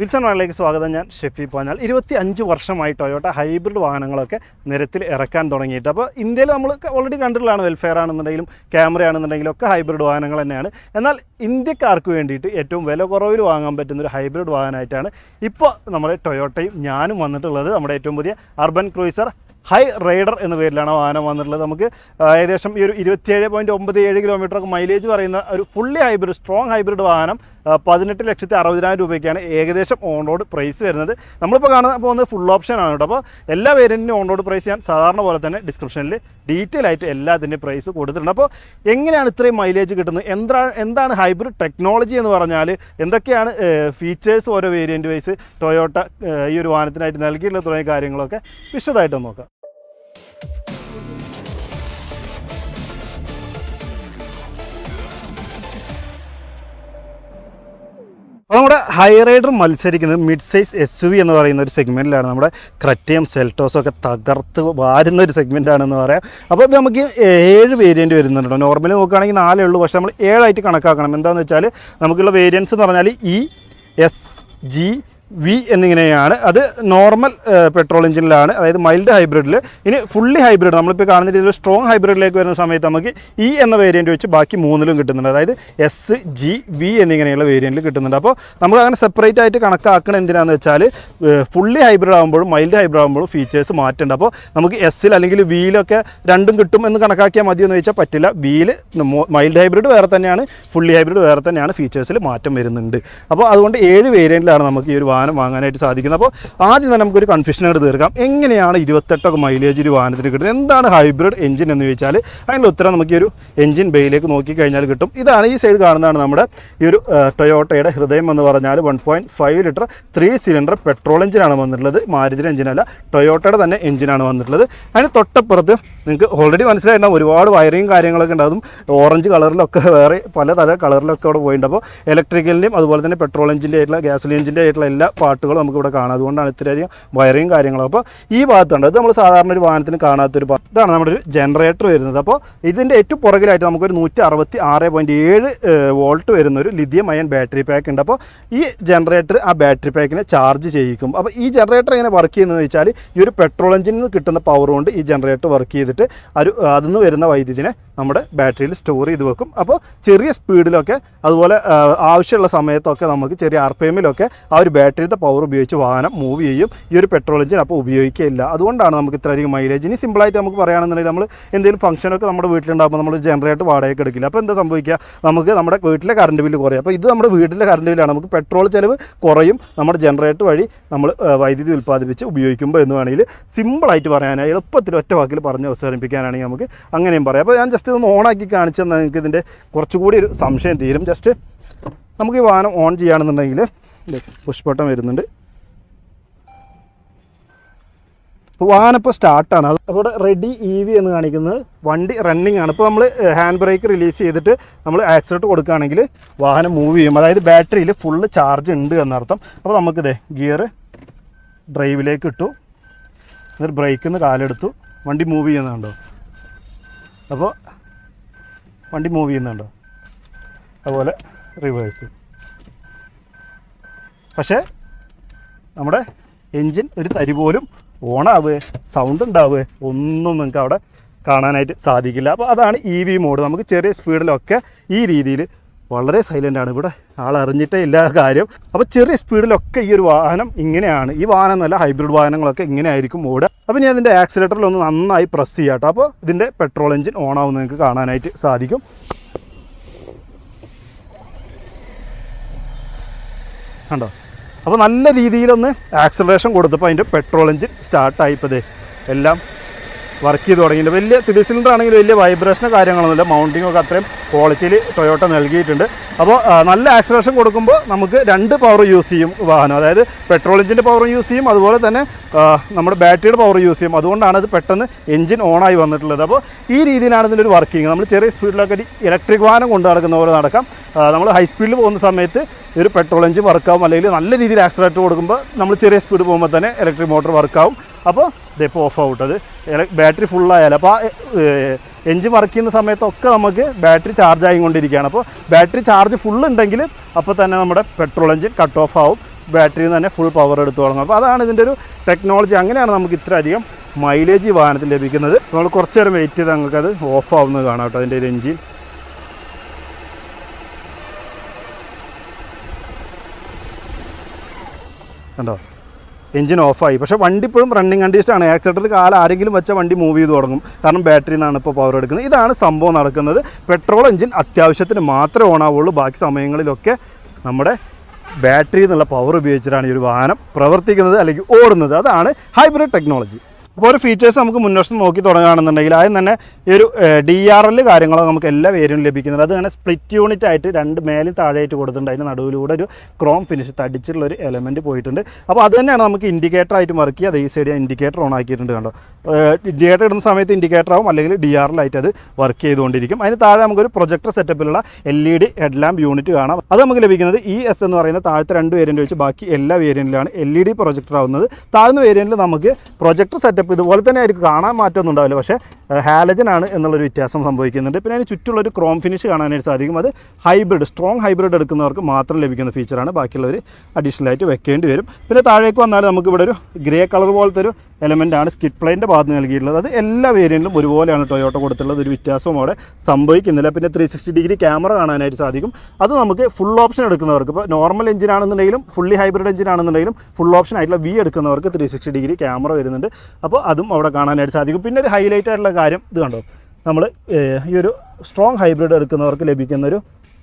Wilson വാനിലേക്ക് സ്വാഗതം. ഞാൻ ഷെഫി പാഞ്ഞാൽ. ഇരുപത്തി അഞ്ച് വർഷമായി ടൊയോട്ട ഹൈബ്രിഡ് വാഹനങ്ങളൊക്കെ നിരത്തിൽ ഇറക്കാൻ തുടങ്ങിയിട്ട്. അപ്പോൾ ഇന്ത്യയിൽ നമ്മൾ ഓൾറെഡി കണ്ടിട്ടുള്ളതാണ് വെൽഫെയർ ആണെന്നുണ്ടെങ്കിലും ക്യാമറ ആണെന്നുണ്ടെങ്കിലും ഒക്കെ ഹൈബ്രിഡ് വാഹനങ്ങൾ തന്നെയാണ്. എന്നാൽ ഇന്ത്യക്കാർക്ക് വേണ്ടിയിട്ട് ഏറ്റവും വില കുറവിൽ വാങ്ങാൻ പറ്റുന്ന ഒരു ഹൈബ്രിഡ് വാഹനമായിട്ടാണ് ഇപ്പോൾ നമ്മുടെ ടൊയോട്ടയും ഞാനും വന്നിട്ടുള്ളത്. നമ്മുടെ ഏറ്റവും പുതിയ അർബൻ ക്രൂയിസർ ഹൈ റൈഡർ എന്ന പേരിലാണ് വാഹനം വന്നിട്ടുള്ളത്. നമുക്ക് ഏകദേശം ഈ ഒരു ഇരുപത്തിയേഴ് പോയിന്റ് ഒമ്പത് ഏഴ് കിലോമീറ്റർ ഒക്കെ മൈലേജ് പറയുന്ന ഒരു ഫുള്ളി ഹൈബ്രിഡ് സ്ട്രോങ് ഹൈബ്രിഡ് വാഹനം പതിനെട്ട് ലക്ഷത്തി അറുപതിനായിരം രൂപയ്ക്കാണ് ഏകദേശം ഓൺ റോഡ് പ്രൈസ് വരുന്നത്. നമ്മളിപ്പോൾ കാണാൻ പോകുന്നത് ഫുൾ ഓപ്ഷൻ ആണ് കേട്ടോ. അപ്പോൾ എല്ലാ വേരിയന്റിനും ഓൺ റോഡ് പ്രൈസ് ഞാൻ സാധാരണ പോലെ തന്നെ ഡിസ്ക്രിപ്ഷനിൽ ഡീറ്റെയിൽ ആയിട്ട് എല്ലാത്തിന്റെയും പ്രൈസ് കൊടുത്തിട്ടുണ്ട്. അപ്പോൾ എങ്ങനെയാണ് ഇത്രയും മൈലേജ് കിട്ടുന്നത്? എന്താ എന്താണ് ഹൈബ്രിഡ് ടെക്നോളജി എന്ന് പറഞ്ഞാൽ എന്തൊക്കെയാണ് ഫീച്ചേഴ്സ് ഓരോ വേരിയന്റ് വൈസ് ടൊയോട്ട ഈ ഒരു വാഹനത്തിനായിട്ട് നൽകിയിട്ടുള്ള തുടങ്ങിയ കാര്യങ്ങളൊക്കെ വിശദമായിട്ട് നോക്കാം. നമ്മുടെ ഹൈ റൈഡർ മത്സരിക്കുന്നത് മിഡ് സൈസ് എസ് യു എന്ന് പറയുന്ന ഒരു സെഗ്മെന്റിലാണ് നമ്മുടെ ക്രറ്റിയം സെൽറ്റോസും ഒക്കെ തകർത്ത് വാരുന്ന ഒരു സെഗ്മെന്റ് ആണെന്ന് പറയാം. അപ്പോൾ ഇത് നമുക്ക് ഏഴ് വേരിയന്റ് വരുന്നുണ്ട് നോർമലി നോക്കുകയാണെങ്കിൽ നാലേ ഉള്ളൂ. പക്ഷേ നമ്മൾ ഏഴായിട്ട് കണക്കാക്കണം. എന്താണെന്ന് വെച്ചാൽ നമുക്കുള്ള വേരിയൻസ് എന്ന് പറഞ്ഞാൽ ഇ എസ് ജി വി എന്നിങ്ങനെയാണ്. അത് നോർമൽ പെട്രോൾ എഞ്ചിനിലാണ് അതായത് മൈൽഡ് ഹൈബ്രിഡിൽ ഇനി ഫുള്ളി ഹൈബ്രിഡ് നമ്മളിപ്പോൾ കാണുന്ന രീതിയിൽ സ്ട്രോങ് ഹൈബ്രിഡിലേക്ക് വരുന്ന സമയത്ത് നമുക്ക് ഇ എന്ന വേരിയന്റ് വെച്ച് ബാക്കി മൂന്നിലും കിട്ടുന്നുണ്ട്. അതായത് എസ് ജി വി എന്നിങ്ങനെയുള്ള വേരിയന്റിൽ കിട്ടുന്നുണ്ട്. അപ്പോൾ നമുക്ക് അങ്ങനെ സെപ്പറേറ്റ് ആയിട്ട് കണക്കാക്കണം എന്തിനാണെന്ന് വെച്ചാൽ ഫുള്ളി ഹൈബ്രിഡ് ആകുമ്പോഴും മൈൽഡ് ഹൈബ്രിഡ് ആകുമ്പോഴും ഫീച്ചേഴ്സ് മാറ്റുണ്ട്. അപ്പോൾ നമുക്ക് എസ്സിൽ അല്ലെങ്കിൽ വിയിലൊക്കെ രണ്ടും കിട്ടും എന്ന് കണക്കാക്കിയാൽ മതി എന്ന് വെച്ചാൽ പറ്റില്ല വിയിൽ മൈൽഡ് ഹൈബ്രിഡ് വേറെ തന്നെയാണ് ഫുള്ളി ഹൈബ്രിഡ് വേറെ തന്നെയാണ് ഫീച്ചേഴ്സിൽ മാറ്റം വരുന്നുണ്ട്. അപ്പോൾ അതുകൊണ്ട് ഏഴ് വേരിയന്റിലാണ് നമുക്ക് ഈ ഒരു വാഹനം വാങ്ങാനായിട്ട് സാധിക്കുന്നത് അപ്പോൾ ആദ്യം തന്നെ നമുക്കൊരു കൺഫ്യൂഷൻ ആയിട്ട് തീർക്കാം. എങ്ങനെയാണ് ഇരുപത്തെട്ടൊക്കെ മൈലേജ് ഒരു വാഹനത്തിന് കിട്ടുന്നത്? എന്താണ് ഹൈബ്രിഡ് എഞ്ചിൻ എന്ന് ചോദിച്ചാൽ അതിനുള്ള ഉത്തരം നമുക്ക് ഈ ഒരു എഞ്ചിൻ ബേയിലേക്ക് നോക്കിക്കഴിഞ്ഞാൽ കിട്ടും. ഇതാണ് ഈ സൈഡ് കാണുന്നതാണ് നമ്മുടെ ഈ ഒരു ടൊയോട്ടയുടെ ഹൃദയം എന്ന് പറഞ്ഞാൽ one point five litre three cylinder petrol എഞ്ചിനാണ് വന്നിട്ടുള്ളത്. മാരുതിയുടെ എഞ്ചിനല്ല ടൊയോട്ടയുടെ തന്നെ എഞ്ചിനാണ് വന്നിട്ടുള്ളത്. അതിന് തൊട്ടപ്പുറത്ത് നിങ്ങൾക്ക് ഓൾറെഡി മനസ്സിലായിട്ടുണ്ടാവും ഒരുപാട് വയറിങ് കാര്യങ്ങളൊക്കെ ഉണ്ടാകും ഓറഞ്ച് കളറിലൊക്കെ വേറെ പല തര കളറിലൊക്കെ അവിടെ പോയിട്ടുണ്ട്. അപ്പോൾ ഇലക്ട്രിക്കലിന്റെയും അതുപോലെ തന്നെ പെട്രോൾ എഞ്ചിന്റെ ആയിട്ടുള്ള ഗ്യാസോലിൻ എഞ്ചിന്റെ ആയിട്ടുള്ള എല്ലാ പാർട്ടുകളും നമുക്കിവിടെ കാണാം. അതുകൊണ്ടാണ് ഇത്രയധികം വയറിങ് കാര്യങ്ങളും. അപ്പോൾ ഈ ഭാഗത്തുണ്ട്. ഇത് നമ്മൾ സാധാരണ ഒരു വാഹനത്തിന് കാണാത്തൊരു ഭാഗം. ഇതാണ് നമ്മുടെ ഒരു ജനറേറ്റർ വരുന്നത്. അപ്പോൾ ഇതിന്റെ ഏറ്റവും പുറകിലായിട്ട് നമുക്കൊരു നൂറ്റി അറുപത്തി ആറ് പോയിന്റ് ഏഴ് വോൾട്ട് വരുന്നൊരു ലിഥിയം അയൺ ബാറ്ററി പാക്ക് ഉണ്ട്. അപ്പോൾ ഈ ജനറേറ്റർ ആ ബാറ്ററി പാക്കിനെ ചാർജ് ചെയ്യിക്കും. അപ്പോൾ ഈ ജനറേറ്റർ എങ്ങനെ വർക്ക് ചെയ്യുന്നതെന്ന് വെച്ചാൽ ഈ ഒരു പെട്രോൾ എഞ്ചിനിൽ നിന്ന് കിട്ടുന്ന പവർ കൊണ്ട് ഈ ജനറേറ്റർ വർക്ക് ചെയ്തിട്ട് ഒരു അതിൽ നിന്ന് വരുന്ന വൈദ്യുതിനെ നമ്മുടെ ബാറ്ററിയിൽ സ്റ്റോർ ചെയ്ത് വെക്കും. അപ്പോൾ ചെറിയ സ്പീഡിലൊക്കെ അതുപോലെ ആവശ്യമുള്ള സമയത്തൊക്കെ നമുക്ക് ചെറിയ ആർ പി എമ്മിലൊക്കെ ആ ഒരു ബാറ്ററിയുടെ പവർ ഉപയോഗിച്ച് വാഹനം മൂവ് ചെയ്യും. ഈ ഒരു പെട്രോൾ എഞ്ചിൻ അപ്പോൾ ഉപയോഗിക്കില്ല അതുകൊണ്ടാണ് നമുക്ക് ഇത്രയധികം മൈലേജ് ഇനി സിമ്പിളായിട്ട് നമുക്ക് പറയുകയാണെന്നുണ്ടെങ്കിൽ നമ്മൾ എന്തെങ്കിലും ഫംഗ്ഷനൊക്കെ നമ്മുടെ വീട്ടിലുണ്ടാകുമ്പോൾ നമ്മൾ ജനറേറ്റർ വാടകയ്ക്ക് എടുക്കില്ല. അപ്പോൾ എന്താ സംഭവിക്കുക? നമുക്ക് നമ്മുടെ വീട്ടിലെ കറണ്ട് ബില്ല് കുറയും. അപ്പോൾ ഇത് നമ്മുടെ വീട്ടിലെ കറണ്ട് ബില്ലാണ് നമുക്ക് പെട്രോൾ ചിലവ് കുറയും. നമ്മുടെ ജനറേറ്റർ വഴി നമ്മൾ വൈദ്യുതി ഉൽപ്പാദിപ്പിച്ച് ഉപയോഗിക്കുമ്പോൾ എന്ന് വേണമെങ്കിൽ സിമ്പിളായിട്ട് പറയാനായി എളുപ്പത്തിൽ ഒറ്റ വാക്കിൽ പറഞ്ഞ് അവസാനിപ്പിക്കാനാണെങ്കിൽ നമുക്ക് അങ്ങനെയും പറയാം. അപ്പോൾ ഞാൻ ജസ്റ്റ് ഒന്ന് ഓണാക്കി കാണിച്ചു നിങ്ങൾക്ക് ഇതിന്റെ കുറച്ചുകൂടി ഒരു സംശയം തീരും. ജസ്റ്റ് നമുക്ക് ഈ വാഹനം ഓൺ ചെയ്യുകയാണെന്നുണ്ടെങ്കിൽ പുഷ്പട്ടം വരുന്നുണ്ട്. വാഹനം ഇപ്പോൾ സ്റ്റാർട്ടാണ്. അത് അപ്പോൾ റെഡി ഇ വി എന്ന് കാണിക്കുന്നത്. വണ്ടി റണ്ണിങ് ആണ്. ഇപ്പോൾ നമ്മൾ ഹാൻഡ് ബ്രേക്ക് റിലീസ് ചെയ്തിട്ട് നമ്മൾ ആക്സിഡന്റ് കൊടുക്കുകയാണെങ്കിൽ വാഹനം മൂവ് ചെയ്യും. അതായത് ബാറ്ററിയിൽ ഫുള്ള് ചാർജ് ഉണ്ട് എന്നർത്ഥം. അപ്പോൾ നമുക്കിതേ ഗിയർ ഡ്രൈവിലേക്ക് ഇട്ടു. എന്നിട്ട് ബ്രേക്കിൽ നിന്ന് കാലെടുത്തു. വണ്ടി മൂവ് ചെയ്യുന്നുണ്ടോ? അപ്പോൾ വണ്ടി മൂവ് ചെയ്യുന്നുണ്ടോ? അതുപോലെ റിവേഴ്സ് പക്ഷേ നമ്മുടെ എൻജിൻ ഒരു തരി പോലും ഓണാവുക സൗണ്ട് ഉണ്ടാവുക ഒന്നും നിങ്ങൾക്ക് അവിടെ കാണാനായിട്ട് സാധിക്കില്ല. അപ്പോൾ അതാണ് ഇ വി മോഡ് നമുക്ക് ചെറിയ സ്പീഡിലൊക്കെ ഈ രീതിയിൽ വളരെ സൈലന്റ് ആണ്. ഇവിടെ ആൾ അറിഞ്ഞിട്ടേ ഇല്ല കാര്യം. അപ്പോൾ ചെറിയ സ്പീഡിലൊക്കെ ഈ ഒരു വാഹനം ഇങ്ങനെയാണ്. ഈ വാഹനം എന്നല്ല ഹൈബ്രിഡ് വാഹനങ്ങളൊക്കെ ഇങ്ങനെ ആയിരിക്കും ഓടുക അപ്പോൾ ഞാൻ അതിന്റെ ആക്സിലേറ്ററിൽ ഒന്ന് നന്നായി പ്രസ് ചെയ്യാം കേട്ടോ. അപ്പോൾ ഇതിന്റെ പെട്രോൾ എഞ്ചിൻ ഓൺ ആവുന്നത് നിങ്ങൾക്ക് കാണാനായിട്ട് സാധിക്കും. കണ്ടോ? അപ്പോൾ നല്ല രീതിയിലൊന്ന് ആക്സലറേഷൻ കൊടുത്തപ്പോൾ അതിന്റെ പെട്രോൾ എഞ്ചിൻ സ്റ്റാർട്ടായിപ്പോൾ എല്ലാം വർക്ക് ചെയ്ത് തുടങ്ങിയിട്ടുണ്ട്. വലിയ ത്രീ സിലിണ്ടർ ആണെങ്കിൽ വലിയ വൈബ്രേഷനോ കാര്യങ്ങളൊന്നുമില്ല. മൗണ്ടിങ് ഒക്കെ അത്രയും ക്വാളിറ്റിയിൽ ടൊയോട്ട നൽകിയിട്ടുണ്ട്. അപ്പോൾ നല്ല ആക്സലേഷൻ കൊടുക്കുമ്പോൾ നമുക്ക് രണ്ട് പവർ യൂസ് ചെയ്യും വാഹനം. അതായത് പെട്രോൾ എഞ്ചിന്റെ പവർ യൂസ് ചെയ്യും. അതുപോലെ തന്നെ നമ്മുടെ ബാറ്ററിയുടെ പവർ യൂസ് ചെയ്യും. അതുകൊണ്ടാണ് അത് പെട്ടെന്ന് എഞ്ചിൻ ഓണായി വന്നിട്ടുള്ളത്. അപ്പോൾ ഈ രീതിയിലാണ് ഇതിന്റെ ഒരു വർക്കിംഗ് നമ്മൾ ചെറിയ സ്പീഡിലൊക്കെ ഇലക്ട്രിക് വാഹനം കൊണ്ട് നടക്കുന്ന പോലെ നടക്കാം. നമ്മൾ ഹൈ സ്പീഡിൽ പോകുന്ന സമയത്ത് ഒരു പെട്രോൾ എഞ്ചിൻ വർക്കാവും അല്ലെങ്കിൽ നല്ല രീതിയിൽ ആക്സലേറ്റർ കൊടുക്കുമ്പോൾ നമ്മൾ ചെറിയ സ്പീഡ് പോകുമ്പോൾ തന്നെ ഇലക്ട്രിക് മോട്ടോർ വർക്കാവും അപ്പോൾ ഇതിപ്പോൾ ഓഫ് ഔട്ടത് ബാറ്ററി ഫുള്ളായാലും അപ്പോൾ ആ എഞ്ചിൻ വർക്ക് ചെയ്യുന്ന സമയത്തൊക്കെ നമുക്ക് ബാറ്ററി ചാർജ് ആയിക്കൊണ്ടിരിക്കുകയാണ്. അപ്പോൾ ബാറ്ററി ചാർജ് ഫുൾ ഉണ്ടെങ്കിൽ അപ്പോൾ തന്നെ നമ്മുടെ പെട്രോൾ എഞ്ചിൻ കട്ട് ഓഫ് ആവും. ബാറ്ററിയിൽ നിന്ന് തന്നെ ഫുൾ പവർ എടുത്തു തുടങ്ങും. അപ്പോൾ അതാണ് ഇതിന്റെ ഒരു ടെക്നോളജി അങ്ങനെയാണ് നമുക്ക് ഇത്രയധികം മൈലേജ് വാഹനത്തിൽ ലഭിക്കുന്നത്. നമ്മൾ കുറച്ച് നേരം വെയിറ്റ് ചെയ്ത് നമുക്കത് ഓഫ് ആവുന്നത് കാണാം കേട്ടോ അതിന്റെ ഒരു എഞ്ചിൻ കണ്ടോ? എഞ്ചിൻ ഓഫായി. പക്ഷേ വണ്ടി ഇപ്പോഴും റണ്ണിങ് കണ്ടീഷനാണ് ആക്സിഡന്റിൽ കാല ആരെങ്കിലും വെച്ച വണ്ടി മൂവ് ചെയ്ത് തുടങ്ങും. കാരണം ബാറ്ററിയിൽ നിന്നാണ് ഇപ്പോൾ പവർ എടുക്കുന്നത്. ഇതാണ് സംഭവം നടക്കുന്നത്. പെട്രോൾ എഞ്ചിൻ അത്യാവശ്യത്തിന് മാത്രമേ ഓൺ ആവുള്ളൂ. ബാക്കി സമയങ്ങളിലൊക്കെ നമ്മുടെ ബാറ്ററി എന്നുള്ള പവർ ഉപയോഗിച്ചിട്ടാണ് ഈ ഒരു വാഹനം പ്രവർത്തിക്കുന്നത് അല്ലെങ്കിൽ ഓടുന്നത്. അതാണ് ഹൈബ്രിഡ് ടെക്നോളജി അപ്പോൾ ഒരു ഫീച്ചേഴ്സ് നമുക്ക് മുൻവശം നോക്കി തുടങ്ങുകയാണെന്നുണ്ടെങ്കിൽ ആദ്യം തന്നെ ഈ ഒരു ഡി ആർ എൽ കാര്യങ്ങളോ നമുക്ക് എല്ലാ വേരിയും ലഭിക്കുന്നുണ്ട്. അത് തന്നെ സ്പ്ലിറ്റ് യൂണിറ്റ് ആയിട്ട് രണ്ട് മേലും താഴെയായിട്ട് കൊടുത്തിട്ടുണ്ട്. അതിന് നടുവിലൂടെ ഒരു ക്രോം ഫിനിഷ് തടിച്ചിട്ടുള്ള ഒരു എലമെന്റ് പോയിട്ടുണ്ട്. അപ്പോൾ അത് തന്നെയാണ് നമുക്ക് ഇൻഡിക്കേറ്റർ ആയിട്ട് മറക്കി അത് ഈ സൈഡ് ഇൻഡിക്കേറ്റർ ഓൺ ആക്കിയിട്ടുണ്ട് കണ്ടോ. ഇൻഡിക്കേറ്റർ ഇടുന്ന സമയത്ത് ഇൻഡിക്കേറ്റർ ആവും അല്ലെങ്കിൽ ഡി ആർ എൽ ആയിട്ട് അത് വർക്ക് ചെയ്തുകൊണ്ടിരിക്കും. അതിന് താഴെ നമുക്കൊരു projector സെറ്റപ്പിലുള്ള L E D head lamp unit കാണാം. അത് നമുക്ക് ലഭിക്കുന്നത് ഇ എസ് എന്ന് പറയുന്ന താഴത്തെ രണ്ട് വേരിയന്റ് വെച്ച് ബാക്കി എല്ലാ വേരിയന്റിലാണ് എൽ ഇ ഡി പ്രൊജക്ടർ ആവുന്നത്. താഴ്ന്ന വേരിയന്റിൽ നമുക്ക് പ്രൊജക്ടർ സെറ്റപ്പ് ഇതുപോലെ തന്നെ ആയിരിക്കും കാണാൻ മാറ്റമൊന്നും ഉണ്ടാവില്ല. പക്ഷേ ഹാലജൻ ആണ് എന്നുള്ളൊരു വ്യത്യാസം സംഭവിക്കുന്നുണ്ട്. പിന്നെ അതിന് ചുറ്റുള്ള ഒരു ക്രോം ഫിനിഷ് കാണാനായിട്ട് സാധിക്കും. അത് ഹൈബ്രിഡ് സ്ട്രോങ് ഹൈബ്രിഡ് എടുക്കുന്നവർക്ക് മാത്രം ലഭിക്കുന്ന ഫീച്ചറാണ്. ബാക്കിയുള്ളവർ അഡീഷണൽ ആയിട്ട് വെക്കേണ്ടി വരും. പിന്നെ താഴേക്ക് വന്നാൽ നമുക്ക് ഇവിടെ ഒരു ഗ്രേ കളർ പോലത്തെ ഒരു എലമെന്റ് ആണ് സ്കിറ്റ് പ്ലെയിന്റെ ഭാഗത്ത് നൽകിയിട്ടുള്ളത്. അത് എല്ലാ വേരിയന്റിലും ഒരുപോലെയാണ് ടൊയോട്ട കൊടുത്തുള്ളത് ഒരു വ്യത്യാസവും അവിടെ സംഭവിക്കുന്നില്ല. പിന്നെ ത്രീ സിക്സ്റ്റി ഡിഗ്രി ക്യാമറ കാണാനായിട്ട് സാധിക്കും. അത് നമുക്ക് ഫുൾ ഓപ്ഷൻ എടുക്കുന്നവർക്ക് ഇപ്പോൾ നോർമൽ എഞ്ചിൻ ആണെന്നുണ്ടെങ്കിലും ഫുള്ളി ഹൈബ്രിഡ് എഞ്ചിൻ ആണെന്നുണ്ടെങ്കിലും ഫുൾ ഓപ്ഷൻ ആയിട്ടുള്ള വി എടുക്കുന്നവർക്ക് ത്രീ സിക്സ്റ്റി ഡിഗ്രി ക്യാമറ വരുന്നുണ്ട്. അപ്പോൾ അതും അവിടെ കാണാനായിട്ട് സാധിക്കും. പിന്നെ ഒരു ഹൈലൈറ്റ് ആയിട്ടുള്ള കാര്യം ഇത് കണ്ടോ? നമ്മൾ ഈ ഒരു സ്ട്രോങ് ഹൈബ്രിഡ് എടുക്കുന്നവർക്ക് ലഭിക്കുന്ന ഒരു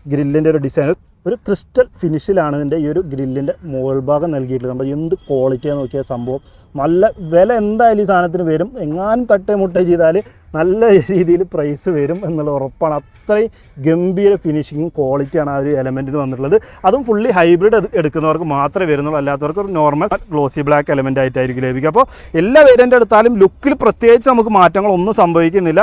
ഗ്രില്ലിന്റെ ഒരു ഡിസൈൻ ഒരു ക്രിസ്റ്റൽ ഫിനിഷിലാണ് ഇതിന്റെ ഈ ഒരു ഗ്രില്ലിന്റെ മുകൾ ഭാഗം നൽകിയിട്ടുള്ളത്. നമ്മൾ എന്ത് ക്വാളിറ്റിയാണ് നോക്കിയ സംഭവം. നല്ല വില എന്തായാലും ഈ സാധനത്തിന് വരും. എങ്ങാനും തട്ടേ മുട്ടേ ചെയ്താൽ നല്ല രീതിയിൽ പ്രൈസ് വരും എന്നുള്ള ഉറപ്പാണ്. അത്രയും ഗംഭീര ഫിനിഷിങ്ങും ക്വാളിറ്റിയാണ് ആ ഒരു എലമെന്റിന് വന്നിട്ടുള്ളത്. അതും ഫുള്ളി ഹൈബ്രിഡ് എടുക്കുന്നവർക്ക് മാത്രമേ വരുന്നുള്ളൂ. അല്ലാത്തവർക്ക് ഒരു നോർമൽ ഗ്ലോസി ബ്ലാക്ക് എലമെന്റ് ആയിട്ടായിരിക്കും ലഭിക്കുക. അപ്പോൾ എല്ലാ വേരിയന്റ് എടുത്താലും ലുക്കിൽ പ്രത്യേകിച്ച് നമുക്ക് മാറ്റങ്ങളൊന്നും സംഭവിക്കുന്നില്ല.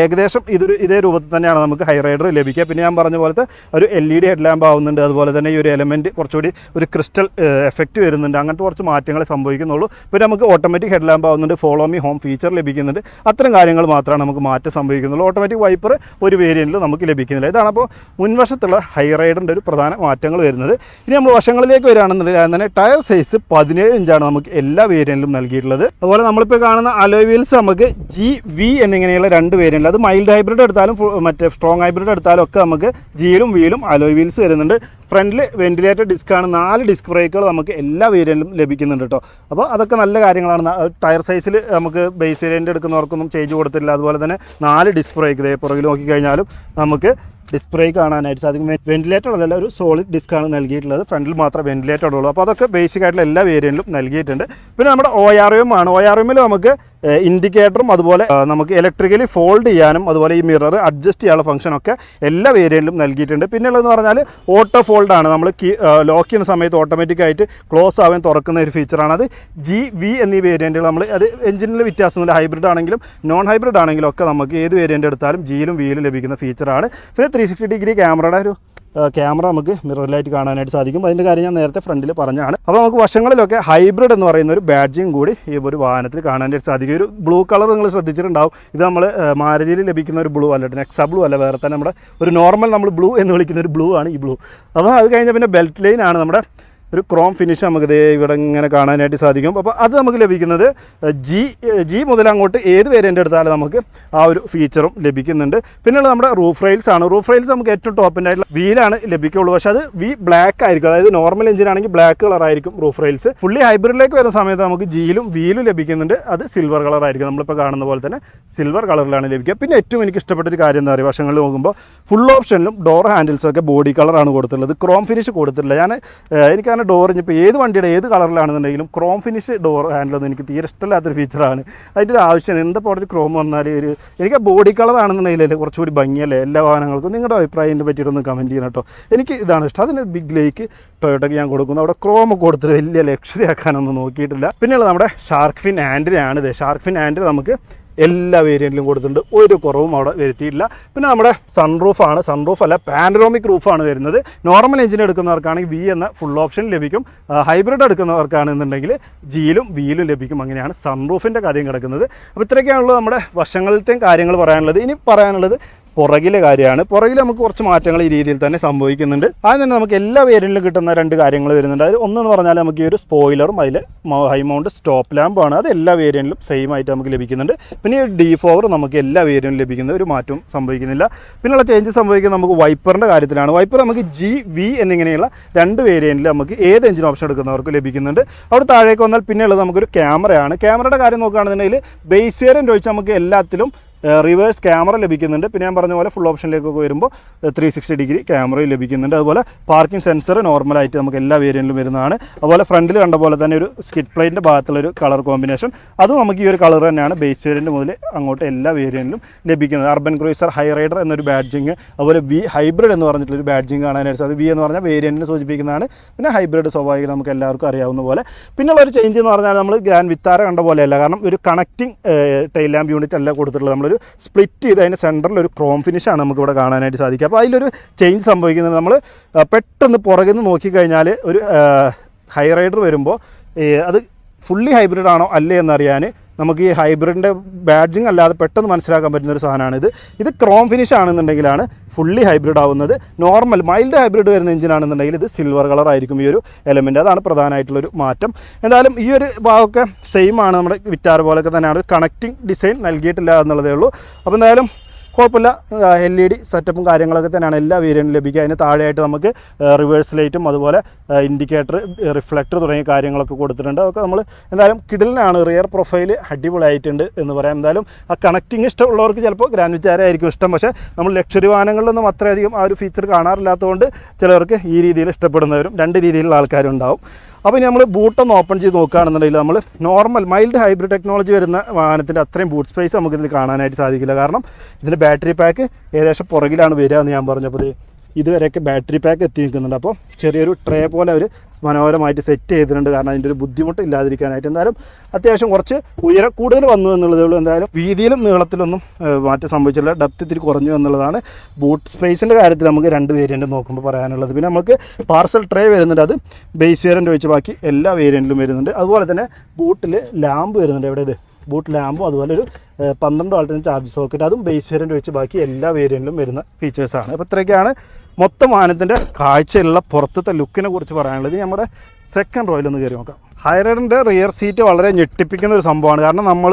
ഏകദേശം ഇതൊരു ഇതേ രൂപത്തിൽ തന്നെയാണ് നമുക്ക് ഹൈ റൈഡർ ലഭിക്കുക. പിന്നെ ഞാൻ പറഞ്ഞ പോലത്തെ ഒരു L E D head lamp ആവുന്നുണ്ട്. അതുപോലെ തന്നെ ഈ ഒരു എലമെന്റ് കുറച്ചുകൂടി ഒരു ക്രിസ്റ്റൽ എഫക്റ്റ് വരുന്നുണ്ട്. അങ്ങനത്തെ കുറച്ച് മാറ്റങ്ങൾ സംഭവിക്കുന്നുള്ളൂ. പിന്നെ നമുക്ക് ഓട്ടോമാറ്റിക് ഹെഡ് ലാമ്പ് ആവുന്നുണ്ട്. ഫോളോ മീ ഹോം ഫീച്ചർ ലഭിക്കുന്നുണ്ട്. അത്തരം കാര്യങ്ങൾ മാത്രമാണ് നമുക്ക് മാറ്റം സംഭവിക്കുന്നുള്ളൂ. ഓട്ടോമാറ്റിക് വൈപ്പർ ഒരു വേരിയന്റിൽ നമുക്ക് ലഭിക്കുന്നില്ല. ഇതാണ് അപ്പോൾ മുൻവശത്തുള്ള ഹൈ റൈഡറിന്റെ ഒരു പ്രധാന മാറ്റങ്ങൾ വരുന്നത്. ഇനി നമ്മൾ വശങ്ങളിലേക്ക് വരികയാണെന്നുണ്ടെങ്കിൽ തന്നെ ടയർ സൈസ് പതിനേഴ് ഇഞ്ചാണ് നമുക്ക് എല്ലാ വേരിയന്റിലും നൽകിയിട്ടുള്ളത്. അതുപോലെ നമ്മളിപ്പോൾ കാണുന്ന അലോയ് വീൽസ് നമുക്ക് ജി വി എന്നിങ്ങനെയുള്ള രണ്ട് വേരിയന്റിൽ അത് മൈൽഡ് ഹൈബ്രിഡ് എടുത്താലും മറ്റേ സ്ട്രോങ് ഹൈബ്രിഡ് എടുത്താലും ഒക്കെ നമുക്ക് ജിയിലും വീലും അലോയ് വീൽസ് വരുന്നുണ്ട്. ഫ്രണ്ടിൽ വെന്റിലേറ്റർ ഡിസ്ക്കാണ് നാല് ഡിസ്ക് ബ്രേക്കുകൾ നമുക്ക് എല്ലാ വേരിയന്റിലും ലഭിക്കുന്നുണ്ട് കേട്ടോ. അപ്പോൾ അതൊക്കെ നല്ല കാര്യങ്ങളാണ്. ടയർ സൈസിൽ നമുക്ക് ബേസ് വേരിയന്റ് എടുക്കുന്നവർക്കൊന്നും ചേഞ്ച് കൊടുത്തില്ല. അതുപോലെ തന്നെ നാല് ഡിസ്ക് ബ്രേക്ക് ഇതേ പുറകിൽ നോക്കിക്കഴിഞ്ഞാലും നമുക്ക് ഡിസ്ക് ബ്രേക്ക് കാണാനായിട്ട് സാധിക്കും. വെന്റിലേറ്റർ അല്ല ഒരു സോളിഡ് ഡിസ്ക്കാണ് നൽകിയിട്ടുള്ളത്. ഫ്രണ്ടിൽ മാത്രം വെന്റിലേറ്റർ ഉള്ളൂ. അപ്പോൾ അതൊക്കെ ബേസിക് ആയിട്ടുള്ള എല്ലാ വേരിയന്റിലും നൽകിയിട്ടുണ്ട്. പിന്നെ നമ്മുടെ ഒ ആർ എം ആണ്. ഒ ആർ എമ്മിൽ നമുക്ക് ഇൻഡിക്കേറ്ററും അതുപോലെ നമുക്ക് ഇലക്ട്രിക്കലി ഫോൾഡ് ചെയ്യാനും അതുപോലെ ഈ മിറർ അഡ്ജസ്റ്റ് ചെയ്യാനുള്ള ഫംഗ്ഷൻ ഒക്കെ എല്ലാ വേരിയന്റിലും നൽകിയിട്ടുണ്ട്. പിന്നെയുള്ളതെന്ന് പറഞ്ഞാൽ ഓട്ടോ ഫോൾഡാണ് നമ്മൾ ലോക്ക് ചെയ്യുന്ന സമയത്ത് ഓട്ടോമാറ്റിക്കായിട്ട് ക്ലോസ് ആവാൻ തുറക്കുന്ന ഒരു ഫീച്ചറാണ് അത് ജി വി എന്നീ വേരിയന്റുകൾ നമ്മൾ അത് എഞ്ചിനിൽ വ്യത്യാസമൊന്നുമില്ല. ഹൈബ്രിഡ് ആണെങ്കിലും നോൺ ഹൈബ്രിഡ് ആണെങ്കിലും ഒക്കെ നമുക്ക് ഏത് വേരിയന്റ് എടുത്താലും ജിയിലും വിയിലും ലഭിക്കുന്ന ഫീച്ചറാണ് പിന്നെ ത്രീ ഡിഗ്രി ക്യാമറയുടെ ഒരു ക്യാമറ നമുക്ക് മിററിലായിട്ട് കാണാനായിട്ട് സാധിക്കും. അതിന്റെ കാര്യം ഞാൻ നേരത്തെ ഫ്രണ്ടിൽ പറഞ്ഞാണ് അപ്പോൾ നമുക്ക് വശങ്ങളിലൊക്കെ ഹൈബ്രിഡ് എന്ന് പറയുന്ന ഒരു ബാഡ്ജിയും കൂടി ഈ ഒരു വാഹനത്തിൽ കാണാനായിട്ട് സാധിക്കും. ഒരു ബ്ലൂ കളർ നിങ്ങൾ ശ്രദ്ധിച്ചിട്ടുണ്ടാവും. ഇത് നമ്മൾ മാരുതിയിൽ ലഭിക്കുന്ന ഒരു ബ്ലൂ അല്ല നെക്സ ബ്ലൂ അല്ല. വേറെ തന്നെ നമ്മുടെ ഒരു നോർമൽ നമ്മൾ ബ്ലൂ എന്ന് വിളിക്കുന്ന ഒരു ബ്ലൂ ആണ് ഈ ബ്ലൂ അപ്പോൾ അത് കഴിഞ്ഞാൽ പിന്നെ ബെൽറ്റ് ലൈനാണ് നമ്മുടെ ഒരു ക്രോം ഫിനിഷ് നമുക്ക് ഇതേ ഇവിടെ ഇങ്ങനെ കാണാനായിട്ട് സാധിക്കും. അപ്പോൾ അത് നമുക്ക് ലഭിക്കുന്നത് ജി ജി മുതൽ അങ്ങോട്ട് ഏത് വേരിയന്റ് എടുത്താലും നമുക്ക് ആ ഒരു ഫീച്ചറും ലഭിക്കുന്നുണ്ട്. പിന്നെയുള്ള നമ്മുടെ റൂഫ് റെയിൽസ് ആണ്. റൂഫ് റെയിൽസ് നമുക്ക് ഏറ്റവും ടോപ്പിന്റെ ആയിട്ടുള്ള വീലാണ് ലഭിക്കുള്ളൂ. പക്ഷേ അത് വി ബ്ലാക്ക് ആയിരിക്കും. അതായത് നോർമൽ എഞ്ചിൻ ആണെങ്കിൽ ബ്ലാക്ക് കളർ ആയിരിക്കും റൂഫ് റെയിൽസ് ഫുള്ളി ഹൈബ്രിഡിലേക്ക് വരുന്ന സമയത്ത് നമുക്ക് ജിയിലും വീലും ലഭിക്കുന്നുണ്ട്. അത് സിൽവർ കളർ ആയിരിക്കും. നമ്മളിപ്പോൾ കാണുന്ന പോലെ തന്നെ സിൽവർ കളറിലാണ് ലഭിക്കുക. പിന്നെ ഏറ്റവും എനിക്ക് ഇഷ്ടപ്പെട്ട ഒരു കാര്യം എന്താ പറയുക വശങ്ങളിൽ നോക്കുമ്പോൾ ഫുൾ ഓപ്ഷനിലും ഡോർ ഹാൻഡിൽസും ഒക്കെ ബോഡി കളറാണ് കൊടുത്തിട്ടുള്ളത്. ക്രോം ഫിനിഷ് കൊടുത്തിട്ടില്ല. ഞാൻ എനിക്കങ്ങനെ ഡോർ ഇപ്പോൾ ഏത് വണ്ടിയുടെ ഏത് കളറിലാണെന്നുണ്ടെങ്കിലും ക്രോം ഫിനിഷ് ഡോർ ഹാൻഡിലൊന്നും എനിക്ക് തീരെ ഇഷ്ടമില്ലാത്തൊരു ഫീച്ചറാണ് അതിന്റെ ഒരു ആവശ്യം എന്താ പ്രോഡക്റ്റ് ക്രോം വന്നാൽ ഒരു എനിക്ക് ആ ബോഡി കളറാണെന്നുണ്ടെങ്കിൽ കുറച്ചുകൂടി ഭംഗിയല്ലേ? എല്ലാ വാഹനങ്ങൾക്കും നിങ്ങളുടെ അഭിപ്രായം ഇതിനെ പറ്റിയിട്ടൊന്ന് കമന്റ് ചെയ്യണം കേട്ടോ. എനിക്ക് ഇതാണ് ഇഷ്ടം. അതിന് ബിഗ് ലേക്ക് ടൊയോട്ടയ്ക്ക് ഞാൻ കൊടുക്കുന്നു. അവിടെ ക്രോം കൊടുത്തിട്ട് വലിയ ലക്ഷറി ആക്കാനൊന്നും നോക്കിയിട്ടില്ല. പിന്നെയുള്ളത് നമ്മുടെ ഷാർക്ക് ഫിൻ ആൻഡിനാണ് ഇത്. ഷാർക്ക് ഫിൻ ആൻഡിൽ നമുക്ക് എല്ലാ വേരിയന്റിലും കൊടുത്തിട്ടുണ്ട്. ഒരു കുറവും അവിടെ വരുത്തിയിട്ടില്ല. പിന്നെ നമ്മുടെ സൺറൂഫാണ് സൺറൂഫ് അല്ല പാനറോമിക് റൂഫാണ് വരുന്നത്. നോർമൽ എഞ്ചിൻ എടുക്കുന്നവർക്കാണെങ്കിൽ വി എന്ന ഫുൾ ഓപ്ഷൻ ലഭിക്കും. ഹൈബ്രിഡ് എടുക്കുന്നവർക്കാണെന്നുണ്ടെങ്കിൽ ജിയിലും വിയിലും ലഭിക്കും. അങ്ങനെയാണ് സൺറൂഫിന്റെ കാര്യം കിടക്കുന്നത്. അപ്പോൾ ഇത്രയൊക്കെയാണുള്ളത് നമ്മുടെ വശങ്ങളിലത്തെയും കാര്യങ്ങൾ പറയാനുള്ളത്. ഇനി പറയാനുള്ളത് പുറകിലെ കാര്യമാണ്. പുറകിൽ നമുക്ക് കുറച്ച് മാറ്റങ്ങൾ ഈ രീതിയിൽ തന്നെ സംഭവിക്കുന്നുണ്ട്. ആദ്യം തന്നെ നമുക്ക് എല്ലാ വേരിയന്റിലും കിട്ടുന്ന രണ്ട് കാര്യങ്ങൾ വരുന്നുണ്ട്. അതിൽ ഒന്നെന്ന് പറഞ്ഞാൽ നമുക്ക് ഈ ഒരു സ്പോയിലറും അതിൽ ഹൈ മൗണ്ട് സ്റ്റോപ്പ് ലാമ്പാണ് അത് എല്ലാ വേരിയന്റിലും സെയിം ആയിട്ട് നമുക്ക് ലഭിക്കുന്നുണ്ട്. പിന്നെ ഈ ഡി ഫോർ നമുക്ക് എല്ലാ വേരിയന്റിലും ലഭിക്കുന്ന ഒരു മാറ്റവും സംഭവിക്കുന്നില്ല. പിന്നെയുള്ള ചേഞ്ച് സംഭവിക്കുന്നത് നമുക്ക് വൈപ്പറിന്റെ കാര്യത്തിലാണ്. വൈപ്പർ നമുക്ക് ജി വി എന്നിങ്ങനെയുള്ള രണ്ട് വേരിയന്റിൽ നമുക്ക് ഏത് എഞ്ചിൻ ഓപ്ഷൻ എടുക്കുന്നവർക്ക് ലഭിക്കുന്നുണ്ട്. അവിടെ താഴേക്ക് വന്നാൽ പിന്നെയുള്ളത് നമുക്കൊരു ക്യാമറയാണ് ക്യാമറയുടെ കാര്യം നോക്കുകയാണെന്നുണ്ടെങ്കിൽ ബേസ് വേരിയന്റ് ഒഴിച്ച് നമുക്ക് എല്ലാത്തിലും റിവേഴ്സ് ക്യാമറ ലഭിക്കുന്നുണ്ട്. പിന്നെ ഞാൻ പറഞ്ഞ പോലെ ഫുൾ ഓപ്ഷനിലേക്കൊക്കെ വരുമ്പോൾ ത്രീ സിക്സ്റ്റി ഡിഗ്രി ക്യാമറയും ലഭിക്കുന്നുണ്ട്. അതുപോലെ പാർക്കിംഗ് സെൻസർ നോർമലായിട്ട് നമുക്ക് എല്ലാ വേരിയന്റിലും വരുന്നതാണ്. അതുപോലെ ഫ്രണ്ടിൽ കണ്ട പോലെ തന്നെ ഒരു സ്കിറ്റ് പ്ലേറ്റിന്റെ ഭാഗത്തുള്ള ഒരു കളർ കോമ്പിനേഷൻ അതും നമുക്ക് ഈ ഒരു കളർ തന്നെയാണ്. ബേസ് വേരിയന്റ് മുതൽ അങ്ങോട്ട് എല്ലാ വേരിയന്റിലും ലഭിക്കുന്നത്. അർബൻ ക്രൂസർ ഹൈ റൈഡർ എന്നൊരു ബാഡ്ജിങ് അതുപോലെ വി ഹൈബ്രിഡ് എന്ന് പറഞ്ഞിട്ടുള്ളൊരു ബാഡ്ജിങ് കാണാനായിട്ട് അത് വി എന്ന് പറഞ്ഞാൽ വേരിയന്റിനെ സൂചിപ്പിക്കുന്നതാണ്. പിന്നെ ഹൈബ്രിഡ് സ്വാഭാവികം നമുക്ക് എല്ലാവർക്കും അറിയാവുന്ന പോലെ. പിന്നെയുള്ള ഒരു ചേഞ്ച് എന്ന് പറഞ്ഞാൽ നമ്മൾ ഗ്രാൻഡ് വിത്താര കണ്ട പോലെയല്ല. കാരണം ഒരു കണക്റ്റിംഗ് ടൈൽ യൂണിറ്റ് അല്ല കൊടുത്തിട്ടുള്ളത്. നമ്മളൊരു സ്പ്ലിറ്റ് ചെയ്ത് അതിന്റെ സെന്ററിൽ ഒരു ക്രോം ഫിനിഷാണ് നമുക്ക് ഇവിടെ കാണാനായിട്ട് സാധിക്കുക. അപ്പോൾ അതിലൊരു ചേഞ്ച് സംഭവിക്കുന്നത് നമ്മൾ പെട്ടെന്ന് പുറകിൽ നിന്ന് നോക്കിക്കഴിഞ്ഞാൽ ഒരു ഹൈ റൈഡർ വരുമ്പോൾ അത് ഫുള്ളി ഹൈബ്രിഡ് ആണോ അല്ലേ എന്നറിയാൻ നമുക്ക് ഈ ഹൈബ്രിഡിന്റെ ബാഡ്ജിങ് അല്ലാതെ പെട്ടെന്ന് മനസ്സിലാക്കാൻ പറ്റുന്ന ഒരു സാധനമാണ് ഇത്. ഇത് ക്രോം ഫിനിഷ് ആണെന്നുണ്ടെങ്കിലാണ് ഫുള്ളി ഹൈബ്രിഡ് ആവുന്നത്. നോർമൽ മൈൽഡ് ഹൈബ്രിഡ് വരുന്ന എഞ്ചിനാണെന്നുണ്ടെങ്കിൽ ഇത് സിൽവർ കളർ ആയിരിക്കും ഈ ഒരു എലമെന്റ് അതാണ് പ്രധാനമായിട്ടുള്ളൊരു മാറ്റം. എന്തായാലും ഈ ഒരു ഭാഗമൊക്കെ സെയിം ആണ് നമ്മുടെ വിറ്റാർ പോലൊക്കെ തന്നെയാണ്. കണക്റ്റിംഗ് ഡിസൈൻ നൽകിയിട്ടില്ല എന്നുള്ളതേ ഉള്ളൂ. അപ്പോൾ എന്തായാലും കുഴപ്പമില്ല. എൽ ഇ ഡി സെറ്റപ്പും കാര്യങ്ങളൊക്കെ തന്നെയാണ് എല്ലാ വേരിയന്റും ലഭിക്കുക. അതിന് താഴെയായിട്ട് നമുക്ക് റിവേഴ്സ് ലൈറ്റും അതുപോലെ ഇൻഡിക്കേറ്റർ റിഫ്ലക്ടർ തുടങ്ങിയ കാര്യങ്ങളൊക്കെ കൊടുത്തിട്ടുണ്ട്. അതൊക്കെ നമ്മൾ എന്തായാലും കിടിലിനാണ്. റിയർ പ്രൊഫൈൽ അടിപൊളിയായിട്ടുണ്ട് എന്ന് പറയാം. എന്തായാലും ആ കണക്റ്റിംഗ് ഇഷ്ടമുള്ളവർക്ക് ചിലപ്പോൾ ഗ്രാൻഡ് വിറ്റാരായിരിക്കും ഇഷ്ടം. പക്ഷേ നമ്മൾ ലക്ഷറി വാഹനങ്ങളിലൊന്നും അത്രയധികം ആ ഒരു ഫീച്ചർ കാണാറില്ലാത്തതുകൊണ്ട് ചിലവർക്ക് ഈ രീതിയിൽ ഇഷ്ടപ്പെടുന്നവരും രണ്ട് രീതിയിലുള്ള ആൾക്കാരും ഉണ്ടാവും അപ്പോൾ ഇനി നമ്മൾ ബൂട്ടൊന്ന് ഓപ്പൺ ചെയ്ത് നോക്കുകയാണെന്നുണ്ടെങ്കിൽ നമ്മൾ നോർമൽ മൈൽഡ് ഹൈബ്രിഡ് ടെക്നോളജി വരുന്ന വാഹനത്തിന്റെ അത്രയും ബൂട്ട് സ്പേസ് നമുക്കിതിൽ കാണാനായിട്ട് സാധിക്കില്ല. കാരണം ഇതിന്റെ ബാറ്ററി പാക്ക് ഏകദേശം പുറകിലാണ് വരിക എന്ന് ഞാൻ പറഞ്ഞപ്പോൾ ഇതുവരെയൊക്കെ ബാറ്ററി പാക്ക് എത്തി നിൽക്കുന്നുണ്ട് അപ്പോൾ ചെറിയൊരു ട്രേ പോലെ അവർ മനോഹരമായിട്ട് സെറ്റ് ചെയ്തിട്ടുണ്ട്. കാരണം അതിന്റെ ഒരു ബുദ്ധിമുട്ട് ഇല്ലാതിരിക്കാനായിട്ട് എന്തായാലും അത്യാവശ്യം കുറച്ച് ഉയരം കൂടുതൽ വന്നു എന്നുള്ളതേ ഉള്ളൂ. എന്തായാലും വീതിയിലും നീളത്തിലൊന്നും മാറ്റം സംഭവിച്ചില്ല ഡെപ്ത് ഇത്തിരി കുറഞ്ഞു എന്നുള്ളതാണ് ബൂട്ട് സ്പേസിന്റെ കാര്യത്തിൽ നമുക്ക് രണ്ട് വേരിയന്റ് നോക്കുമ്പോൾ പറയാനുള്ളത്. പിന്നെ നമുക്ക് പാർസൽ ട്രേ വരുന്നുണ്ട്. അത് ബേസ് വേരിയന്റ് വെച്ച് ബാക്കി എല്ലാ വേരിയന്റിലും വരുന്നുണ്ട്. അതുപോലെ തന്നെ ബൂട്ടിൽ ലാമ്പ് വരുന്നുണ്ട്. എവിടെ ഇത്? ബൂട്ട് ലാമ്പും അതുപോലെ ഒരു പന്ത്രണ്ട് വാൾട്ടിന് ചാർജ് സോക്കറ്റ് അതും ബേസ് വേരിയന്റ് ഒഴിച്ച് ബാക്കി എല്ലാ വേരിയന്റിലും വരുന്ന ഫീച്ചേഴ്സാണ് അപ്പോൾ ഇത്രയൊക്കെയാണ് മൊത്തം വാഹനത്തിന്റെ കാഴ്ചയുള്ള പുറത്തത്തെ ലുക്കിനെ കുറിച്ച് പറയാനുള്ളത്. നമ്മുടെ സെക്കൻഡ് റോയിലൊന്ന് കയറി നോക്കാം. ഹൈറൈഡറിന്റെ റിയർ സീറ്റ് വളരെ ഞെട്ടിപ്പിക്കുന്ന ഒരു സംഭവമാണ്. കാരണം നമ്മൾ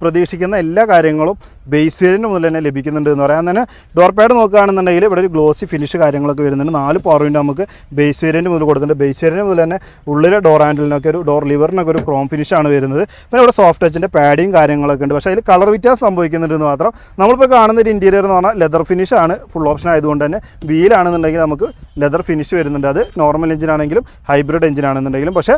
പ്രതീക്ഷിക്കുന്ന എല്ലാ കാര്യങ്ങളും ബേസ് വേരിന്റെ മുതൽ തന്നെ ലഭിക്കുന്നുണ്ട് എന്ന് പറയാൻ തന്നെ ഡോർ പാഡ് നോക്കുകയാണെന്നുണ്ടെങ്കിൽ ഇവിടെ ഒരു ഗ്ലോസി ഫിനിഷ് കാര്യങ്ങളൊക്കെ വരുന്നുണ്ട്. നാല് പവർ നമുക്ക് ബേസ് വേരിയന്റ് മുതൽ കൊടുക്കുന്നുണ്ട് ബേസ് വേരിയന്റ് മുതൽ തന്നെ ഉള്ളിലെ ഡോർ ഹാൻഡിലിനൊക്കെ ഒരു ഡോർ ലിവറിനൊക്കെ ഒരു ക്രോം ഫിനിഷാണ് വരുന്നത്. പിന്നെ ഇവിടെ സോഫ്റ്റ് ടച്ചിന്റെ പാഡിങ് കാര്യങ്ങളൊക്കെ ഉണ്ട്. പക്ഷേ അതിൽ കളർ വ്യത്യാസം സംഭവിക്കുന്നുണ്ടെന്ന് മാത്രം നമ്മളിപ്പോൾ കാണുന്ന ഒരു ഇന്റീരിയർ എന്ന് പറഞ്ഞാൽ ലെതർ ഫിനിഷാണ് ഫുൾ ഓപ്ഷൻ ആയതുകൊണ്ട് തന്നെ വീലാണെന്നുണ്ടെങ്കിൽ നമുക്ക് ലെതർ ഫിനിഷ് വരുന്നുണ്ട്. അത് നോർമൽ എഞ്ചിനാണെങ്കിലും ഹൈബ്രിഡ് എഞ്ചിനാണെന്നുണ്ടെങ്കിലും പക്ഷേ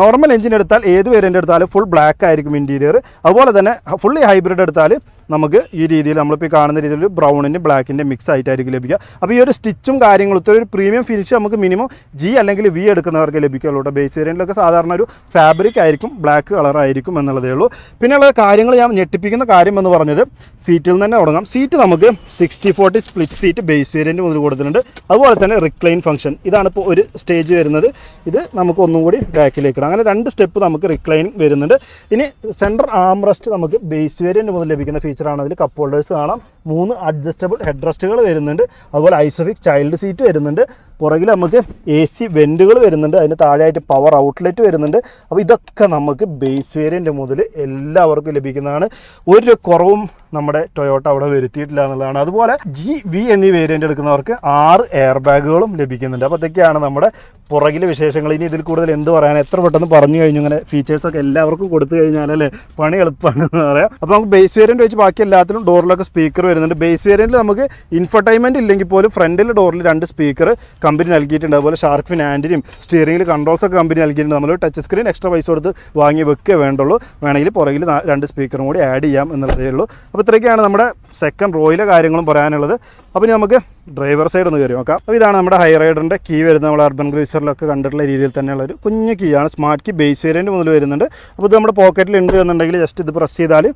നോർമൽ എഞ്ചിൻ എടുത്താൽ ഏത് വേരിയന്റ് എടുത്താലും ഫുൾ ബ്ലാക്ക് ആയിരിക്കും ഇന്റീരിയർ അതുപോലെ തന്നെ ഫുള്ളി ഹൈബ്രിഡ് എടുത്താൽ നമുക്ക് ഈ രീതിയിൽ നമ്മളിപ്പോൾ ഈ കാണുന്ന രീതിയിൽ ബ്രൗണിന്റെ ബ്ലാക്കിന്റെ മിക്സ് ആയിട്ടായിരിക്കും ലഭിക്കുക. അപ്പോൾ ഈ ഒരു സ്റ്റിച്ചും കാര്യങ്ങളും ഇത്ര ഒരു പ്രീമിയം ഫിനിഷ് നമുക്ക് മിനിമം ജി അല്ലെങ്കിൽ വി എടുക്കുന്നവർക്ക് ലഭിക്കുള്ളൂ കേട്ടോ ബേസ് വേരിയന്റിലൊക്കെ സാധാരണ ഒരു ഫാബ്രിക് ആയിരിക്കും ബ്ലാക്ക് കളർ ആയിരിക്കും എന്നുള്ളതേ ഉള്ളൂ. പിന്നെയുള്ള കാര്യങ്ങൾ ഞാൻ ഞെട്ടിപ്പിക്കുന്ന കാര്യം എന്ന് പറഞ്ഞത് സീറ്റിൽ നിന്ന് തന്നെ തുടങ്ങാം. സീറ്റ് നമുക്ക് sixty forty split seat base variant മുതൽ കൊടുത്തിട്ടുണ്ട്. അതുപോലെ തന്നെ റിക്ലൈൻ ഫംഗ്ഷൻ ഇതാണ് ഇപ്പോൾ ഒരു സ്റ്റേജ് വരുന്നത്. ഇത് നമുക്ക് ഒന്നും കൂടി ബാക്കിലേക്ക് ഇടാം. അങ്ങനെ രണ്ട് സ്റ്റെപ്പ് നമുക്ക് റിക്ലൈൻ വരുന്നുണ്ട്. ഇനി സെന്റർ ആംറസ്റ്റ് നമുക്ക് ബേസ് വേരിയന്റ് മുതൽ ലഭിക്കുന്ന ഫീച്ചറാണ് അതിൽ കപ്പ് ഹോൾഡേഴ്സ് കാണാം. മൂന്ന് അഡ്ജസ്റ്റബിൾ ഹെഡ് റെസ്റ്റുകൾ വരുന്നുണ്ട്. അതുപോലെ ഐസോഫിക് ചൈൽഡ് സീറ്റ് വരുന്നുണ്ട്. പുറകിൽ നമുക്ക് എ സി വെന്റുകൾ വരുന്നുണ്ട്. അതിന് താഴെയായിട്ട് പവർ ഔട്ട്ലെറ്റ് വരുന്നുണ്ട്. അപ്പോൾ ഇതൊക്കെ നമുക്ക് ബേസ് വേരിയന്റ് മുതൽ എല്ലാവർക്കും ലഭിക്കുന്നതാണ്. ഒരു കുറവും നമ്മുടെ ടൊയോട്ട അവിടെ വരുത്തിയിട്ടില്ല എന്നുള്ളതാണ്. അതുപോലെ ജി വി എന്നീ വേരിയന്റ് എടുക്കുന്നവർക്ക് ആറ് എയർ ബാഗുകളും ലഭിക്കുന്നുണ്ട്. അപ്പോൾ ഇതൊക്കെയാണ് നമ്മുടെ പുറകിലെ വിശേഷങ്ങൾ. ഇനി ഇതിൽ കൂടുതൽ എന്ത് പറയാൻ എത്ര പെട്ടെന്ന് പറഞ്ഞു കഴിഞ്ഞു? ഇങ്ങനെ ഫീച്ചേഴ്സൊക്കെ എല്ലാവർക്കും കൊടുത്തു കഴിഞ്ഞാൽ അല്ലേ? പണി എളുപ്പമാണ് എന്ന് പറയാം. അപ്പോൾ നമുക്ക് ബേസ് വേരിയന്റ് വെച്ച് ബാക്കി എല്ലാത്തിലും ഡോറിലൊക്കെ സ്പീക്കർ വരുന്നുണ്ട്. ബേസ് വേരിയന്റിൽ നമുക്ക് ഇൻഫർടൈൻമെന്റ് ഇല്ലെങ്കിൽ പോലും ഫ്രണ്ടിലെ ഡോറിൽ രണ്ട് സ്പീക്കർ കമ്പനി നൽകിയിട്ടുണ്ട്. അതുപോലെ ഷാർക്ക് ഫിൻ ആൻഡിനും സ്റ്റിയറിംഗിൽ കൺട്രോൾസ് ഒക്കെ കമ്പനി നൽകിയിട്ടുണ്ട്. നമ്മൾ ടച്ച് സ്ക്രീൻ എക്സ്ട്രാ പൈസ കൊടുത്ത് വാങ്ങി വെക്കുക വേണ്ടുള്ളൂ. വേണമെങ്കിൽ പുറകിൽ രണ്ട് സ്പീക്കറും കൂടി ആഡ് ചെയ്യാം എന്നുള്ളതേ ഉള്ളൂ. അപ്പോൾ ഇത്രയൊക്കെയാണ് നമ്മുടെ സെക്കൻഡ് റോയിലെ കാര്യങ്ങളും പറയാനുള്ളത്. അപ്പോൾ ഇനി നമുക്ക് ഡ്രൈവർ സൈഡ് ഒന്ന് കയറി നോക്കാം. അപ്പോൾ ഇതാണ് നമ്മുടെ ഹൈ റൈഡറിന്റെ കീ വരുന്നത്. നമ്മൾ അർബൻ ക്രൂസറിലൊക്കെ കണ്ടിട്ടുള്ള രീതിയിൽ തന്നെയുള്ള ഒരു കുഞ്ഞു കീ ആണ്. സ്മാർട്ട് കീ ബേസ് വേരിയന്റ് മുതൽ വരുന്നുണ്ട്. അപ്പോൾ ഇത് നമ്മുടെ പോക്കറ്റിൽ ഉണ്ട് എന്നുണ്ടെങ്കിൽ ജസ്റ്റ് ഇത് പ്രസ് ചെയ്താൽ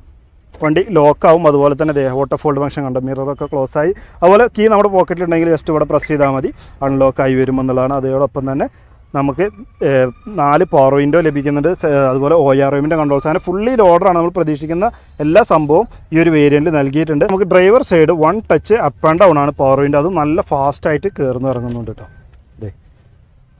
വണ്ടി ലോക്കാവും. അതുപോലെ തന്നെ ദേ ഓട്ടോ ഫോൾഡ് ഫംഗ്ഷൻ കണ്ട? മിററൊക്കെ ക്ലോസ് ആയി. അതുപോലെ കീ നമ്മുടെ പോക്കറ്റിലുണ്ടെങ്കിൽ ജസ്റ്റ് ഇവിടെ പ്രസ് ചെയ്താൽ മതി. അൺലോക്ക് ആയി വരും എന്നുള്ളതാണ്. അതോടൊപ്പം തന്നെ നമുക്ക് നാല് പവർ വിൻഡോ ലഭിക്കുന്നുണ്ട്. അതുപോലെ ഒ ആർ എമ്മിന്റെ കൺട്രോൾസ് അങ്ങനെ ഫുള്ളി ലോഡറാണ് നമ്മൾ പ്രതീക്ഷിക്കുന്ന എല്ലാ സംഭവവും ഈ ഒരു വേരിയന്റിൽ നൽകിയിട്ടുണ്ട്. നമുക്ക് driver side one touch up and down ആണ് പവർ വിൻഡോ അതും നല്ല ഫാസ്റ്റായിട്ട് കയറുന്നു ഇറങ്ങുന്നുണ്ട് കേട്ടോ.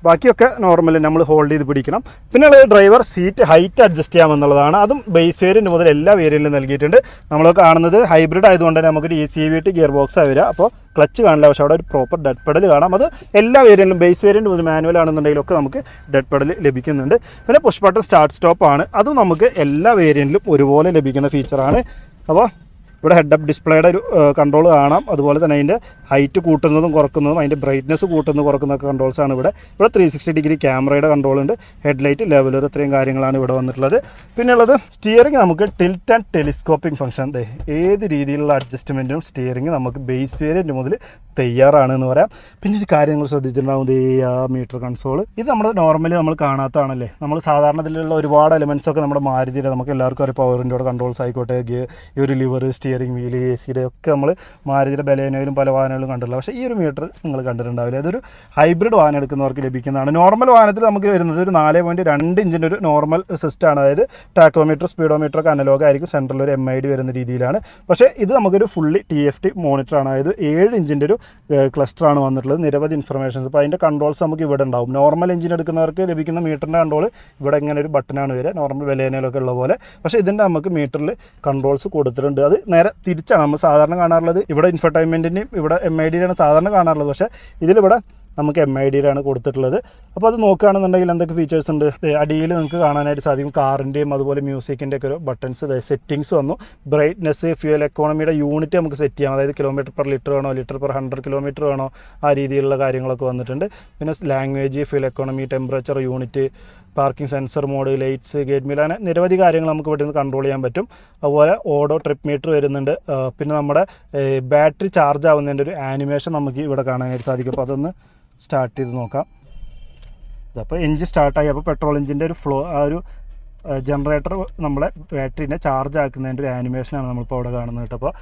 ബാക്കിയൊക്കെ നോർമലി നമ്മൾ ഹോൾഡ് ചെയ്ത് പിടിക്കണം. പിന്നെ ഉള്ളത് ഡ്രൈവർ സീറ്റ് ഹൈറ്റ് അഡ്ജസ്റ്റ് ചെയ്യാമെന്നുള്ളതാണ്. അതും ബേസ് വേരിയന്റ് മുതൽ എല്ലാ വേരിയന്റിലും നൽകിയിട്ടുണ്ട്. നമ്മൾ കാണുന്നത് ഹൈബ്രിഡ് ആയതുകൊണ്ട് തന്നെ നമുക്കൊരു E C V T gear box വരിക. അപ്പോൾ ക്ലച്ച് കാണില്ല. പക്ഷേ അവിടെ ഒരു പ്രോപ്പർ ഡെഡ് പെഡൽ കാണാം. അത് എല്ലാ വേരിയന്റിലും ബേസ് വേരിയന്റ് മുതൽ മാനുവൽ ആണെന്നുണ്ടെങ്കിലൊക്കെ നമുക്ക് ഡെഡ് പെഡൽ ലഭിക്കുന്നുണ്ട്. പിന്നെ പുഷ് ബട്ടൺ സ്റ്റാർട്ട് സ്റ്റോപ്പ് ആണ്. അതും നമുക്ക് എല്ലാ വേരിയന്റിലും ഒരുപോലെ ലഭിക്കുന്ന ഫീച്ചറാണ് അപ്പോൾ ഇവിടെ ഹെഡ് അപ്പ് ഡിസ്പ്ലേയുടെ ഒരു കൺട്രോൾ കാണാം. അതുപോലെ തന്നെ അതിന്റെ ഹൈറ്റ് കൂട്ടുന്നതും കുറക്കുന്നതും അതിന്റെ ബ്രൈറ്റ്നസ് കൂട്ടുന്നതും കുറക്കുന്നതൊക്കെ കൺട്രോൾസാണ് ഇവിടെ. ഇവിടെ ത്രീ സിക്സ്റ്റി ഡിഗ്രി ക്യാമറയുടെ കൺട്രോൾ ഉണ്ട്. ഹെഡ്ലൈറ്റ് ലെവലർ ഇത്രയും കാര്യങ്ങളാണ് ഇവിടെ വന്നിട്ടുള്ളത്. പിന്നെ ഉള്ളത് സ്റ്റിയറിംഗ് നമുക്ക് ടിൽറ്റ് ആൻഡ് ടെലിസ്കോപ്പിംഗ് ഫംഗ്ഷൻ ഏത് രീതിയിലുള്ള അഡ്ജസ്റ്റ്മെന്റും സ്റ്റിയറിംഗ് നമുക്ക് ബേസ് വേരിയന്റ് മുതൽ തയ്യാറാണ് എന്ന് പറയാം. പിന്നെ ഒരു കാര്യം നിങ്ങൾ ശ്രദ്ധിച്ചിട്ടുണ്ടാവും. ദേ ആ മീറ്റർ കൺസോൾ ഇത് നമ്മൾ നോർമലി നമ്മൾ കാണാത്തതാണല്ലേ? നമ്മൾ സാധാരണത്തിലുള്ള ഒരുപാട് എലമെന്റ്സ് ഒക്കെ നമ്മുടെ മാരുതിയുടെ നമുക്ക് എല്ലാവർക്കും അറിയാം. പവറിന്റെ കൺട്രോൾസ് ആയിക്കോട്ടെ ഈ ഒരു ലിവർ സ്റ്റിയറിംഗ് വീൽ എ സിയുടെ ഒക്കെ നമ്മൾ മാരുതിയുടെ ബലേനയിലും പല വാഹനങ്ങളിലും കണ്ടിട്ടില്ല പക്ഷേ ഈ ഒരു മീറ്റർ നിങ്ങൾ കണ്ടിട്ടുണ്ടാവില്ല. അതൊരു ഹൈബ്രിഡ് വാഹനം എടുക്കുന്നവർക്ക് ലഭിക്കുന്നതാണ്. നോർമൽ വാഹനത്തിൽ നമുക്ക് വരുന്നത് ഒരു നാല് പോയിന്റ് രണ്ട് ഇഞ്ചിന്റെ ഒരു നോർമൽ സിസ്റ്റമാണ് അതായത് ടാക്കോമീറ്റർ സ്പീഡോമീറ്റർ ഒക്കെ അനലോഗ് ആയിരിക്കും. സെൻട്രൽ ഒരു എം ഐ ഡി വരുന്ന രീതിയിലാണ്. പക്ഷേ ഇത് നമുക്കൊരു ഫുള്ളി ടി എഫ് ടി മോണിറ്ററാണ് അതായത് ഏഴ് ഇഞ്ചിന്റെ ഒരു ക്ലസ്റ്ററാണ് വന്നിട്ടുള്ളത്. നിരവധി ഇൻഫർമേഷൻസ് അപ്പോൾ അതിന്റെ കൺട്രോൾസ് നമുക്ക് ഇവിടെ ഉണ്ടാവും. നോർമൽ എഞ്ചിൻ എടുക്കുന്നവർക്ക് ലഭിക്കുന്ന മീറ്ററിന്റെ കൺട്രോൾ ഇവിടെ ഇങ്ങനെ ഒരു ബട്ടനാണ് വരിക. നോർമൽ വിലയനയിലൊക്കെ ഉള്ള പോലെ. പക്ഷേ ഇതിന്റെ നമുക്ക് മീറ്ററിൽ കൺട്രോൾസ് കൊടുത്തിട്ടുണ്ട്. അത് നേരെ തിരിച്ചാണ്. നമ്മൾ സാധാരണ കാണാറുള്ളത് ഇവിടെ ഇൻഫർടൈൻമെന്റിന്റെയും ഇവിടെ എം ഐ ഡിയിലാണ് സാധാരണ കാണാറുള്ളത്. പക്ഷേ ഇതിലിവിടെ നമുക്ക് എം ഐ ഡിയിലാണ് കൊടുത്തിട്ടുള്ളത്. അപ്പോൾ അത് നോക്കുകയാണെന്നുണ്ടെങ്കിൽ എന്തൊക്കെ ഫീച്ചേഴ്സ് ഉണ്ട്? അടിയിൽ നിങ്ങൾക്ക് കാണാനായിട്ട് സാധിക്കും കാറിന്റെയും അതുപോലെ മ്യൂസിക്കിന്റെ ഒക്കെ ഒരു ബട്ടൺസ് സെറ്റിങ്സ് വന്നു. ബ്രൈറ്റ്നെസ് ഫ്യൂൽ എക്കോണമിയുടെ യൂണിറ്റ് നമുക്ക് സെറ്റ് ചെയ്യാം. അതായത് കിലോമീറ്റർ പെർ ലിറ്റർ വേണോ ലിറ്റർ പെർ ഹൺഡ്രഡ് കിലോമീറ്റർ വേണോ ആ രീതിയിലുള്ള കാര്യങ്ങളൊക്കെ വന്നിട്ടുണ്ട്. പിന്നെ language fuel economy temperature unit parking sensor mode lights gate meal അങ്ങനെ നിരവധി കാര്യങ്ങൾ നമുക്ക് ഇവിടെ നിന്ന് കൺട്രോൾ ചെയ്യാൻ പറ്റും. അതുപോലെ ഓഡോ ട്രിപ്പ് മീറ്റർ വരുന്നുണ്ട്. പിന്നെ നമ്മുടെ ബാറ്ററി ചാർജ് ആവുന്നതിന്റെ ഒരു ആനിമേഷൻ നമുക്ക് ഇവിടെ കാണാനായിട്ട് സാധിക്കും. അപ്പോൾ അതൊന്ന് സ്റ്റാർട്ട് ചെയ്ത് നോക്കാം. അപ്പോൾ എഞ്ചിൻ സ്റ്റാർട്ടായി അപ്പോൾ പെട്രോൾ എഞ്ചിന്റെ ഒരു ഫ്ലോ ആ ഒരു ജനറേറ്റർ നമ്മളെ ബാറ്ററിനെ ചാർജ് ആക്കുന്നതിന്റെ ഒരു ആനിമേഷനാണ് നമ്മളിപ്പോൾ അവിടെ കാണുന്നത് കേട്ടോ. അപ്പോൾ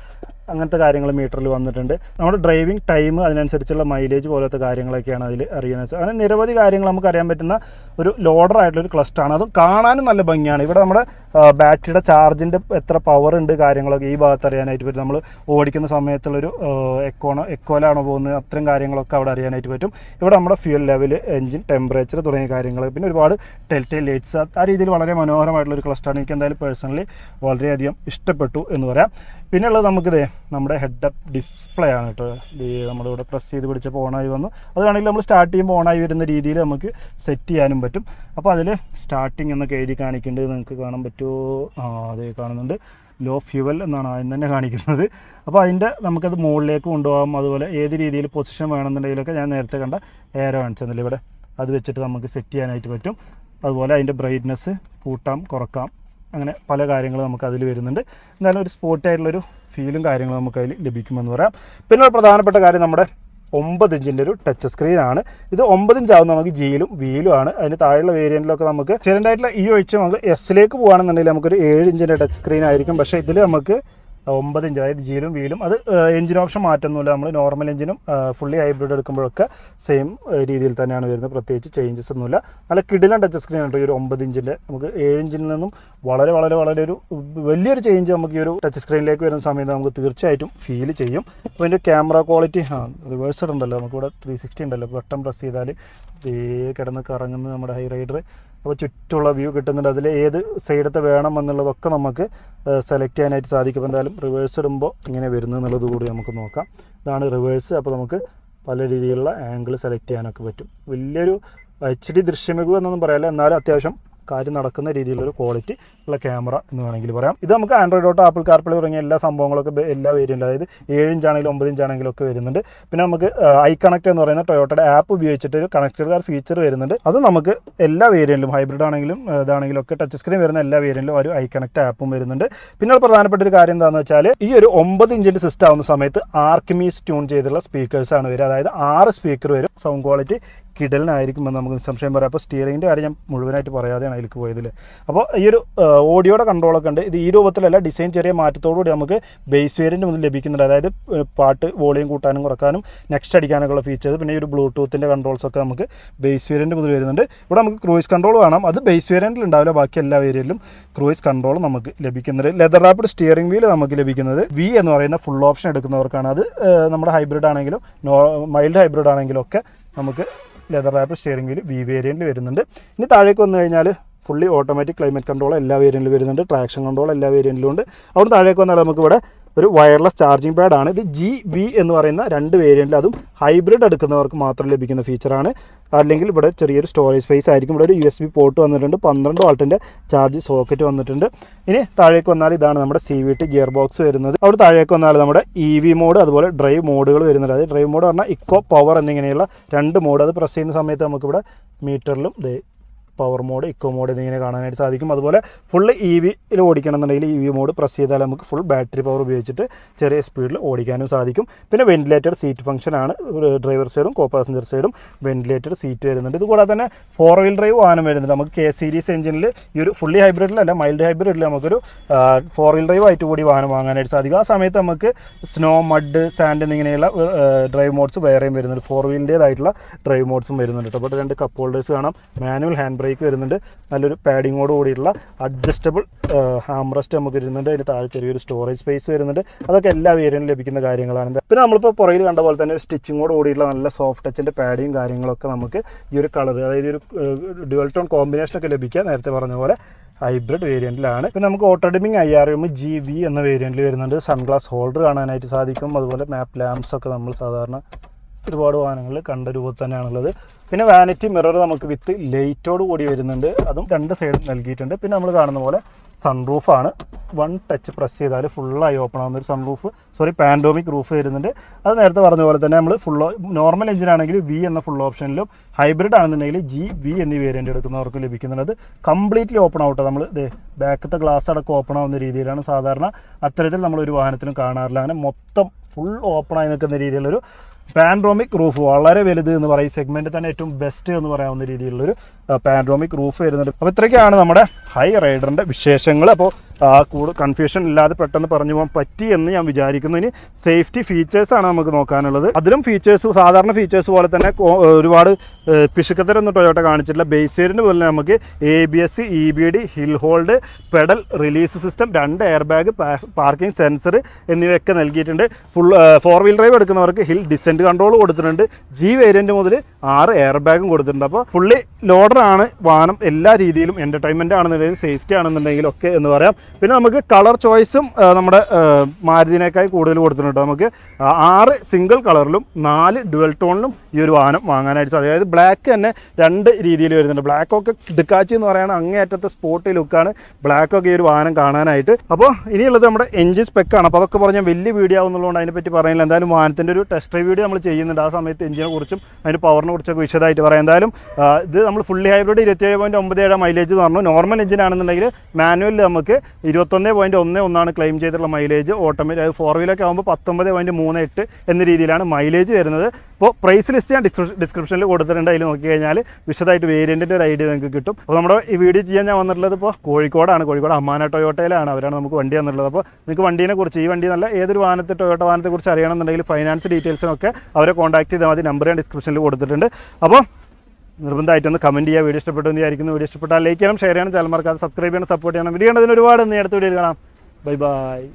അങ്ങനത്തെ കാര്യങ്ങൾ മീറ്ററിൽ വന്നിട്ടുണ്ട്. നമ്മുടെ ഡ്രൈവിംഗ് ടൈം അതിനനുസരിച്ചുള്ള മൈലേജ് പോലത്തെ കാര്യങ്ങളൊക്കെയാണ് അതിൽ അറിയുന്നത്. അങ്ങനെ നിരവധി കാര്യങ്ങൾ നമുക്ക് അറിയാൻ പറ്റുന്ന ഒരു ലോഡർ ആയിട്ടുള്ള ഒരു അതും കാണാനും നല്ല ഭംഗിയാണ്. ഇവിടെ നമ്മുടെ ബാറ്ററിയുടെ ചാർജിന്റെ എത്ര പവർ ഉണ്ട് കാര്യങ്ങളൊക്കെ ഈ ഭാഗത്ത് അറിയാനായിട്ട് പറ്റും. നമ്മൾ ഓടിക്കുന്ന സമയത്തുള്ളൊരു എക്കോണോ എക്കോലാണോ പോകുന്നത്. അത്തരം കാര്യങ്ങളൊക്കെ അവിടെ അറിയാനായിട്ട് പറ്റും. ഇവിടെ നമ്മുടെ ഫ്യൂൽ ലെവൽ എഞ്ചിൻ ടെമ്പറേച്ചർ തുടങ്ങിയ കാര്യങ്ങൾ പിന്നെ ഒരുപാട് ടെൽറ്റൈൽ ലൈറ്റ്സ് ആ രീതിയിൽ വളരെ മനോഹരമായിട്ടുള്ള ഒരു ക്ലസ്റ്റാണ് എനിക്ക് എന്തായാലും പേഴ്സണലി വളരെയധികം ഇഷ്ടപ്പെട്ടു എന്ന് പറയാം. പിന്നെ ഉള്ളത് നമുക്കിതേ നമ്മുടെ ഹെഡ് അപ്പ് ഡിസ്പ്ലേ ആണ് കേട്ടോ. ഇത് നമ്മളിവിടെ പ്രസ് ചെയ്ത് പിടിച്ച ഓണായി വന്നു. അത് വേണമെങ്കിൽ നമ്മൾ സ്റ്റാർട്ട് ചെയ്യുമ്പോൾ ഓണായി വരുന്ന രീതിയിൽ നമുക്ക് സെറ്റ് ചെയ്യാനും പറ്റും. അപ്പോൾ അതിൽ സ്റ്റാർട്ടിങ് എന്നൊക്കെ എഴുതി കാണിക്കേണ്ടത് നിങ്ങൾക്ക് കാണാൻ പറ്റുമോ? ആ അതെ കാണുന്നുണ്ട്. ലോ ഫ്യൂവൽ എന്നാണ് ആദ്യം തന്നെ കാണിക്കുന്നത്. അപ്പോൾ അതിന്റെ നമുക്കത് മുകളിലേക്ക് കൊണ്ടുപോകാം. അതുപോലെ ഏത് രീതിയിൽ പൊസിഷൻ വേണമെന്നുണ്ടെങ്കിലൊക്കെ ഞാൻ നേരത്തെ കണ്ട എയർ കാണിച്ചെന്നില്ല ഇവിടെ. അത് വെച്ചിട്ട് നമുക്ക് സെറ്റ് ചെയ്യാനായിട്ട് പറ്റും. അതുപോലെ അതിന്റെ ബ്രൈറ്റ്നസ് കൂട്ടാം കുറക്കാം. അങ്ങനെ പല കാര്യങ്ങളും നമുക്ക് അതിൽ വരുന്നുണ്ട്. എന്തായാലും ഒരു സ്പോട്ടായിട്ടുള്ളൊരു ഫീലും കാര്യങ്ങളും നമുക്ക് അതിൽ ലഭിക്കുമെന്ന് പറയാം. പിന്നെ ഒരു പ്രധാനപ്പെട്ട കാര്യം നമ്മുടെ ഒമ്പത് ഇഞ്ചിന്റെ ഒരു ടച്ച് സ്ക്രീനാണ് ഇത് ഒമ്പത് ഇഞ്ചാവും നമുക്ക് ജിയിലും വീലും ആണ്. അതിന് താഴെയുള്ള വേരിയന്റിലൊക്കെ നമുക്ക് ചെറുതായിട്ടുള്ള ഈ ഒഴിച്ച് നമുക്ക് എസ്സിലേക്ക് പോകുകയാണെന്നുണ്ടെങ്കിൽ നമുക്കൊരു ഏഴ് ഇഞ്ചിന്റെ ടച്ച് സ്ക്രീൻ ആയിരിക്കും. പക്ഷേ ഇതിൽ നമുക്ക് ഒമ്പത് ഇഞ്ച് അതായത് ജീലും വീലും അത് എഞ്ചിൻ ഓപ്ഷൻ മാറ്റുന്നില്ല നമ്മൾ നോർമൽ എഞ്ചിനും ഫുള്ളി ഹൈബ്രിഡ് എടുക്കുമ്പോഴൊക്കെ സെയിം രീതിയിൽ തന്നെയാണ് വരുന്നത്. പ്രത്യേകിച്ച് ചേഞ്ചസ് ഒന്നുമില്ല. നല്ല കിടിലൻ ടച്ച് സ്ക്രീൻ ഉണ്ട് ഈ ഒരു ഒമ്പത് ഇഞ്ചിന്റെ നമുക്ക് ഏഴ് ഇഞ്ചിൽ നിന്നും വളരെ വളരെ വളരെ ഒരു വലിയൊരു ചേഞ്ച് നമുക്ക് ഈ ഒരു ടച്ച് സ്ക്രീനിലേക്ക് വരുന്ന സമയത്ത് നമുക്ക് തീർച്ചയായിട്ടും ഫീൽ ചെയ്യും. അപ്പോൾ അതിന്റെ ക്യാമറ ക്വാളിറ്റി ആ റിവേഴ്സഡ് ഉണ്ടല്ലോ നമുക്കിവിടെ ത്രീ സിക്സ്റ്റി ഉണ്ടല്ലോ ബട്ടൺ പ്രസ് ചെയ്താൽ ദേ കിടന്ന് കറങ്ങുന്ന നമ്മുടെ ഹൈ റൈഡർ അപ്പോൾ ചുറ്റുള്ള വ്യൂ കിട്ടുന്നുണ്ട്. അതിൽ ഏത് സൈഡത്തെ വേണം എന്നുള്ളതൊക്കെ നമുക്ക് സെലക്ട് ചെയ്യാനായിട്ട് സാധിക്കും. അപ്പോൾ എന്തായാലും റിവേഴ്സ് ഇടുമ്പോൾ ഇങ്ങനെ വരുന്നു എന്നുള്ളത് കൂടി നമുക്ക് നോക്കാം. ഇതാണ് റിവേഴ്സ് അപ്പോൾ നമുക്ക് പല രീതിയിലുള്ള ആംഗിൾ സെലക്ട് ചെയ്യാനൊക്കെ പറ്റും. വലിയൊരു എച്ച് ഡി ദൃശ്യമികു എന്നൊന്നും പറയാല്ല. എന്നാലും അത്യാവശ്യം കാര്യം നടക്കുന്ന രീതിയിലൊരു ക്വാളിറ്റി ഉള്ള ക്യാമറ എന്ന് വേണമെങ്കിൽ പറയാം. ഇത് നമുക്ക് ആൻഡ്രോയിഡ് ഓട്ടോ ആപ്പിൾ കാർപ്ലേ തുടങ്ങിയ എല്ലാ സംഭവങ്ങളൊക്കെ എല്ലാ വേരിയന്റ് അതായത് ഏഴ് ഇഞ്ചാണെങ്കിലും ഒമ്പത് ഇഞ്ചാണെങ്കിലും ഒക്കെ വരുന്നുണ്ട്. പിന്നെ നമുക്ക് ഐ കണക്ട് എന്ന് പറയുന്ന ടൊയോട്ടയുടെ ആപ്പ് ഉപയോഗിച്ചിട്ട് ഒരു കണക്റ്റഡ് കാർ ഫീച്ചർ വരുന്നുണ്ട്. അത് നമുക്ക് എല്ലാ വേരിയന്റിലും ഹൈബ്രിഡ് ആണെങ്കിലും ഇതാണെങ്കിലും ഒക്കെ ടച്ച് സ്ക്രീൻ വരുന്ന എല്ലാ വേരിയന്റിലും ഒരു ഐ കണക്ട് ആപ്പും വരുന്നുണ്ട്. പിന്നെ പ്രധാനപ്പെട്ട ഒരു കാര്യം എന്താണെന്ന് വെച്ചാൽ ഈ ഒരു ഒമ്പത് ഇഞ്ചിന്റെ സിസ്റ്റം ആവുന്ന സമയത്ത് ആർക്കിമീസ് ട്യൂൺ ചെയ്തിട്ടുള്ള സ്പീക്കേഴ്സാണ് വരിക. അതായത് ആറ് സ്പീക്കർ വരും സൗണ്ട് ക്വാളിറ്റി കിടലിനായിരിക്കും എന്ന് നമുക്ക് സംശയം പറയാം. അപ്പോൾ സ്റ്റിയറിങ്ങിന്റെ കാര്യം ഞാൻ മുഴുവനായിട്ട് പറയാതെയാണ് അതിലേക്ക് പോയതിൽ അപ്പോൾ ഈ ഒരു ഓഡിയോയുടെ കൺട്രോളൊക്കെ ഉണ്ട്. ഇത് ഈ രൂപത്തിലല്ല ഡിസൈൻ ചെറിയ മാറ്റത്തോടുകൂടി നമുക്ക് ബേസ് വേരിയന്റ് മുതൽ ലഭിക്കുന്നുണ്ട്. അതായത് പാട്ട് വോളിയം കൂട്ടാനും കുറക്കാനും നെക്സ്റ്റ് അടിക്കാനൊക്കെയുള്ള ഫീച്ചേഴ്സ് പിന്നെ ഈ ഒരു ബ്ലൂടൂത്തിന്റെ കൺട്രോൾസൊക്കെ നമുക്ക് ബേസ് വേരിയന്റ് മുതൽ വരുന്നുണ്ട്. ഇവിടെ നമുക്ക് ക്രൂയിസ് കൺട്രോൾ കാണാം. അത് ബേസ് വേരിയന്റിൽ ഉണ്ടാവില്ല. ബാക്കി എല്ലാ വേരിയലും ക്രൂയിസ് കൺട്രോൾ നമുക്ക് ലഭിക്കുന്നുണ്ട്. ലെതർ റാപ്പിഡ് സ്റ്റിയറിംഗ് വീൽ നമുക്ക് ലഭിക്കുന്നത് വി എന്ന് പറയുന്ന ഫുൾ ഓപ്ഷൻ എടുക്കുന്നവർക്കാണ്. അത് നമ്മുടെ ഹൈബ്രിഡ് ആണെങ്കിലും മൈൽഡ് ഹൈബ്രിഡ് ആണെങ്കിലും ഒക്കെ നമുക്ക് leather wrap steering wheel V വേരിയന്റിൽ വരുന്നുണ്ട്. ഇനി താഴേക്ക് വന്നു കഴിഞ്ഞാൽ ഫുള്ളി ഓട്ടോമാറ്റിക് ക്ലൈമറ്റ് കൺട്രോൾ എല്ലാ വേരിയന്റിലും വരുന്നുണ്ട്. ട്രാക്ഷൻ കൺട്രോൾ എല്ലാ വേരിയന്റിലും ഉണ്ട്. അവിടെ താഴേക്ക് വന്നാൽ നമുക്ക് ഇവിടെ ഒരു വയർലെസ് ചാർജിങ് പാഡാണ് ഇത് ജി ബി എന്ന് പറയുന്ന രണ്ട് വേരിയന്റിൽ അതും ഹൈബ്രിഡ് എടുക്കുന്നവർക്ക് മാത്രം ലഭിക്കുന്ന ഫീച്ചറാണ് അല്ലെങ്കിൽ ഇവിടെ ചെറിയൊരു സ്റ്റോറേജ് സ്പേസ് ആയിരിക്കും. ഇവിടെ ഒരു യു എസ് ബി പോർട്ട് വന്നിട്ടുണ്ട്. പന്ത്രണ്ട് വാൾട്ടിന്റെ ചാർജ് സോക്കറ്റ് വന്നിട്ടുണ്ട്. ഇനി താഴേക്ക് വന്നാൽ ഇതാണ് നമ്മുടെ C V T gear box വരുന്നത്. അവിടെ താഴേക്ക് വന്നാൽ നമ്മുടെ ഇ വി മോഡ് അതുപോലെ ഡ്രൈവ് മോഡുകൾ വരുന്നുണ്ട്. അത് ഡ്രൈവ് മോഡ് പറഞ്ഞാൽ ഇക്കോ പവർ എന്നിങ്ങനെയുള്ള രണ്ട് മോഡ് അത് പ്രസ് ചെയ്യുന്ന സമയത്ത് നമുക്കിവിടെ മീറ്ററിലും പവർ മോഡ് ഇക്കോ മോഡ് എന്നിങ്ങനെ കാണാനായിട്ട് സാധിക്കും. അതുപോലെ ഫുൾ ഇ വിയിൽ ഓടിക്കണമെന്നുണ്ടെങ്കിൽ ഇ വി മോഡ് പ്രസ് ചെയ്താൽ നമുക്ക് ഫുൾ ബാറ്ററി പവർ ഉപയോഗിച്ചിട്ട് ചെറിയ സ്പീഡിൽ ഓടിക്കാനും സാധിക്കും. പിന്നെ വെന്റിലേറ്റഡ് സീറ്റ് ഫംഗ്ഷൻ ആണ് ഡ്രൈവർ സൈഡും കോ പാസഞ്ചർ സൈഡും വെന്റിലേറ്റഡ് സീറ്റ് വരുന്നുണ്ട്. ഇതുകൂടാതെ തന്നെ ഫോർ വീൽ ഡ്രൈവ് വാഹനം വരുന്നുണ്ട്. നമുക്ക് കെ സീരീസ് എഞ്ചിനിൽ ഈ ഒരു ഫുള്ളി ഹൈബ്രിഡിലല്ല മൈൽഡ് ഹൈബ്രിഡിൽ നമുക്കൊരു ഫോർ വീൽ ഡ്രൈവ് ആയിട്ട് കൂടി വാഹനം വാങ്ങാനായിട്ട് സാധിക്കും. ആ സമയത്ത് നമുക്ക് സ്നോ മഡ് സാൻഡ് എന്നിങ്ങനെയുള്ള ഡ്രൈവ് മോഡ്സ് വേറെയും വരുന്നുണ്ട്. ഫോർ വീലിന്റേതായിട്ടുള്ള ഡ്രൈവ് മോഡ്സും വരുന്നുണ്ട്. അപ്പോൾ രണ്ട് കപ്പ് ഹോൾഡേഴ്സ് കാണാം. മാനുവൽ ഹാൻഡ് ബ്രേക്ക് വരുന്നുണ്ട്. നല്ലൊരു പാഡിങ്ങോട് കൂടിയിട്ടുള്ള അഡ്ജസ്റ്റബിൾ ഹാംറസ്റ്റ് നമുക്ക് വരുന്നുണ്ട് അതിന് താഴെ ചെറിയൊരു സ്റ്റോറേജ് സ്പേസ് വരുന്നുണ്ട്. അതൊക്കെ എല്ലാ വേരിയനും ലഭിക്കുന്ന കാര്യങ്ങളാണ്. പിന്നെ നമ്മളിപ്പോൾ പുറയിൽ കണ്ട പോലെ തന്നെ സ്റ്റിച്ചിങ്ങോട് കൂടിയിട്ടുള്ള നല്ല സോഫ്റ്റ് ടച്ചിന്റെ പാഡിയും കാര്യങ്ങളൊക്കെ നമുക്ക് ഈ ഒരു കളർ അതായത് ഒരു ഡുവൽ ടോൺ കോമ്പിനേഷനൊക്കെ ലഭിക്കുക നേരത്തെ പറഞ്ഞ പോലെ ഹൈബ്രിഡ് വേരിയന്റിലാണ് പിന്നെ നമുക്ക് auto dimming I R M G V എന്ന വേരിയന്റിൽ വരുന്നുണ്ട്. സൺഗ്ലാസ് ഹോൾഡർ കാണാനായിട്ട് സാധിക്കും. അതുപോലെ മാപ്പ് ലാംപ്സ് ഒക്കെ നമ്മൾ സാധാരണ ഒരുപാട് വാഹനങ്ങളിൽ കണ്ട രൂപത്തിൽ തന്നെയാണുള്ളത്. പിന്നെ വാനിറ്റി മിറർ നമുക്ക് വിത്ത് ലൈറ്റോട് കൂടി വരുന്നുണ്ട്. അതും രണ്ട് സൈഡും നൽകിയിട്ടുണ്ട്. പിന്നെ നമ്മൾ കാണുന്ന പോലെ സൺറൂഫാണ് വൺ ടച്ച് പ്രസ് ചെയ്താൽ ഫുള്ളായി ഓപ്പൺ ആവുന്ന ഒരു സൺറൂഫ് സോറി പാൻഡോമിക് റൂഫ് വരുന്നുണ്ട്. അത് നേരത്തെ പറഞ്ഞ പോലെ തന്നെ നമ്മൾ ഫുൾ നോർമൽ എഞ്ചിൻ ആണെങ്കിൽ വി എന്ന ഫുൾ ഓപ്ഷനിലും ഹൈബ്രിഡ് ആണെന്നുണ്ടെങ്കിൽ ജി വി എന്നീ വേരിയന്റ് എടുക്കുന്നവർക്ക് ലഭിക്കുന്നത് കംപ്ലീറ്റ്ലി ഓപ്പൺ ആവട്ടെ നമ്മൾ ബാക്കത്തെ ഗ്ലാസ് അടക്കം ഓപ്പൺ ആവുന്ന രീതിയിലാണ് സാധാരണ അത്തരത്തിൽ നമ്മൾ ഒരു വാഹനത്തിനും കാണാറില്ല. അങ്ങനെ മൊത്തം ഫുൾ ഓപ്പൺ ആയി നിൽക്കുന്ന രീതിയിലുള്ളൊരു പാൻഡ്രോമിക് റൂഫ് വളരെ വലുത് എന്ന് പറയും. സെഗ്മെന്റ് തന്നെ ഏറ്റവും ബെസ്റ്റ് എന്ന് പറയാവുന്ന രീതിയിലുള്ളൊരു പാൻഡ്രോമിക് റൂഫ് വരുന്നുണ്ട്. അപ്പോൾ ഇത്രയൊക്കെയാണ് നമ്മുടെ ഹൈ റൈഡറിന്റെ വിശേഷങ്ങൾ. അപ്പോൾ കൂടുതൽ കൺഫ്യൂഷൻ ഇല്ലാതെ പെട്ടെന്ന് പറഞ്ഞു പോകാൻ പറ്റി എന്ന് ഞാൻ വിചാരിക്കുന്നു. ഇനി സേഫ്റ്റി ഫീച്ചേഴ്സാണ് നമുക്ക് നോക്കാനുള്ളത്. അതിലും ഫീച്ചേഴ്സ് സാധാരണ ഫീച്ചേഴ്സ് പോലെ തന്നെ ഒരുപാട് പിശുക്കത്തരൊന്നും ടൊയോട്ട കാണിച്ചിട്ടില്ല. ബേസ് പോലെ നമുക്ക് A B S E B D hill hold pedal release system രണ്ട് എയർ ബാഗ് പാർക്കിംഗ് സെൻസർ എന്നിവയൊക്കെ നൽകിയിട്ടുണ്ട്. ഫുൾ ഫോർ വീൽ ഡ്രൈവ് എടുക്കുന്നവർക്ക് ഹിൽ ഡിസെന്റ് കൺട്രോൾ കൊടുത്തിട്ടുണ്ട്. ജി വേരിയന്റ് മുതൽ ആറ് എയർ ബാഗും കൊടുത്തിട്ടുണ്ട്. അപ്പോൾ ഫുള്ളി ലോഡറാണ് വാഹനം എല്ലാ രീതിയിലും എന്റർടൈൻമെന്റ് ആണെന്നുണ്ടെങ്കിലും സേഫ്റ്റി ആണെന്നുണ്ടെങ്കിലും ഒക്കെ എന്ന് പറയാം. പിന്നെ നമുക്ക് കളർ ചോയ്സും നമ്മുടെ മാരുതിനേക്കായി കൂടുതൽ കൊടുത്തിട്ടുണ്ട്. നമുക്ക് ആറ് സിംഗിൾ കളറിലും നാല് ഡുവൽ ടോണിലും ഈ ഒരു വാഹനം വാങ്ങാനായിട്ട് സാധിക്കും. അതായത് ബ്ലാക്ക് തന്നെ രണ്ട് രീതിയിൽ വരുന്നുണ്ട്. ബ്ലാക്ക് ഒക്കെ ഇടുക്കാച്ചി എന്ന് പറയുന്നത് അങ്ങേയറ്റത്തെ സ്പോട്ട് ലുക്കാണ് ബ്ലാക്ക് ഒക്കെ ഈ ഒരു വാഹനം കാണാനായിട്ട്. അപ്പോൾ ഇനിയുള്ളത് നമ്മുടെ എഞ്ചിൻ സ്പെക്കാണ് അപ്പോൾ അതൊക്കെ പറഞ്ഞാൽ വലിയ വീഡിയോ ആവുന്നതുകൊണ്ട് അതിനെപ്പറ്റി പറയുന്നില്ല എന്തായാലും വാഹനത്തിന്റെ ഒരു ടെസ്റ്റ് റിവ്യൂ നമ്മൾ ചെയ്യുന്നുണ്ട്. ആ സമയത്ത് എഞ്ചിനെ കുറിച്ചും അതിന്റെ പവറിനെ കുറിച്ചൊക്കെ വിശദമായിട്ട് പറയാം. എന്തായാലും ഇത് നമ്മൾ ഫുള്ളി ഹൈബ്രിഡ് ഇരുപത്തിയേഴ് പോയിന്റ് ഒമ്പത് ഏഴ് മൈലേജ് പറഞ്ഞു. നോർമൽ എഞ്ചിനാണെന്നുണ്ടെങ്കിൽ മാനുവലിൽ നമുക്ക് ഇരുപത്തൊന്ന് പോയിന്റ് ഒന്ന് ഒന്നാണ് ക്ലെയിം ചെയ്തിട്ടുള്ള മൈലേജ് ഓട്ടോമാറ്റിക് ഫോർ വീലൊക്കെ ആകുമ്പോൾ പത്തൊമ്പത് പോയിന്റ് മൂന്ന് എട്ട് എന്ന രീതിയിലാണ് മൈലേജ് വരുന്നത്. അപ്പോൾ പ്രൈസ് ലിസ്റ്റ് ഞാൻ ഡിസ്ക്രിപ്ഷനിൽ കൊടുത്തിട്ടുണ്ട്. അതിൽ നോക്കി കഴിഞ്ഞാൽ വിശദമായിട്ട് വേരിയന്റിന്റെ ഒരു ഐഡിയ നിങ്ങൾക്ക് കിട്ടും. അപ്പോൾ നമ്മുടെ ഈ വീഡിയോ ചെയ്യാൻ ഞാൻ വന്നിട്ടുള്ളത് ഇപ്പോൾ കോഴിക്കോടാണ്. കോഴിക്കോട് അമ്മാന ടൊയോട്ടയിലാണ്. അവരാണ് നമുക്ക് വണ്ടി തന്നിട്ടുള്ളത്. അപ്പോൾ നിങ്ങൾക്ക് വണ്ടീനെ കുറിച്ച് ഈ വണ്ടി നല്ല ഏതൊരു വാഹനത്തെ ടൊയോട്ട വാഹനത്തെക്കുറിച്ച് അറിയണമെന്നുണ്ടെങ്കിൽ ഫൈനാൻസ് ഡീറ്റെയിൽസിനൊക്കെ അവരെ കോൺടാക്ട് ചെയ്താൽ മതി. നമ്പർ ഞാൻ ഡിസ്ക്രിപ്ഷനിൽ കൊടുത്തിട്ടുണ്ട്. അപ്പോൾ നിർബന്ധമായിട്ടൊന്ന് കമന്റ് ചെയ്യുക. വീഡിയോ ഇഷ്ടപ്പെട്ടു വിചാരിക്കുന്നു. വീഡിയോ ഇഷ്ടപ്പെട്ടാൽ ലൈക്ക് ചെയ്യണം ഷെയർ ചെയ്യണം ചാനൽ മറക്കാതെ സബ്സ്ക്രൈബ് ചെയ്യണം സപ്പോർട്ട് ചെയ്യണം. വീഡിയോ കണ്ടതിന് ഒരുപാട് നേരത്തെ വീഡിയോയിൽ കാണാം. Bye bye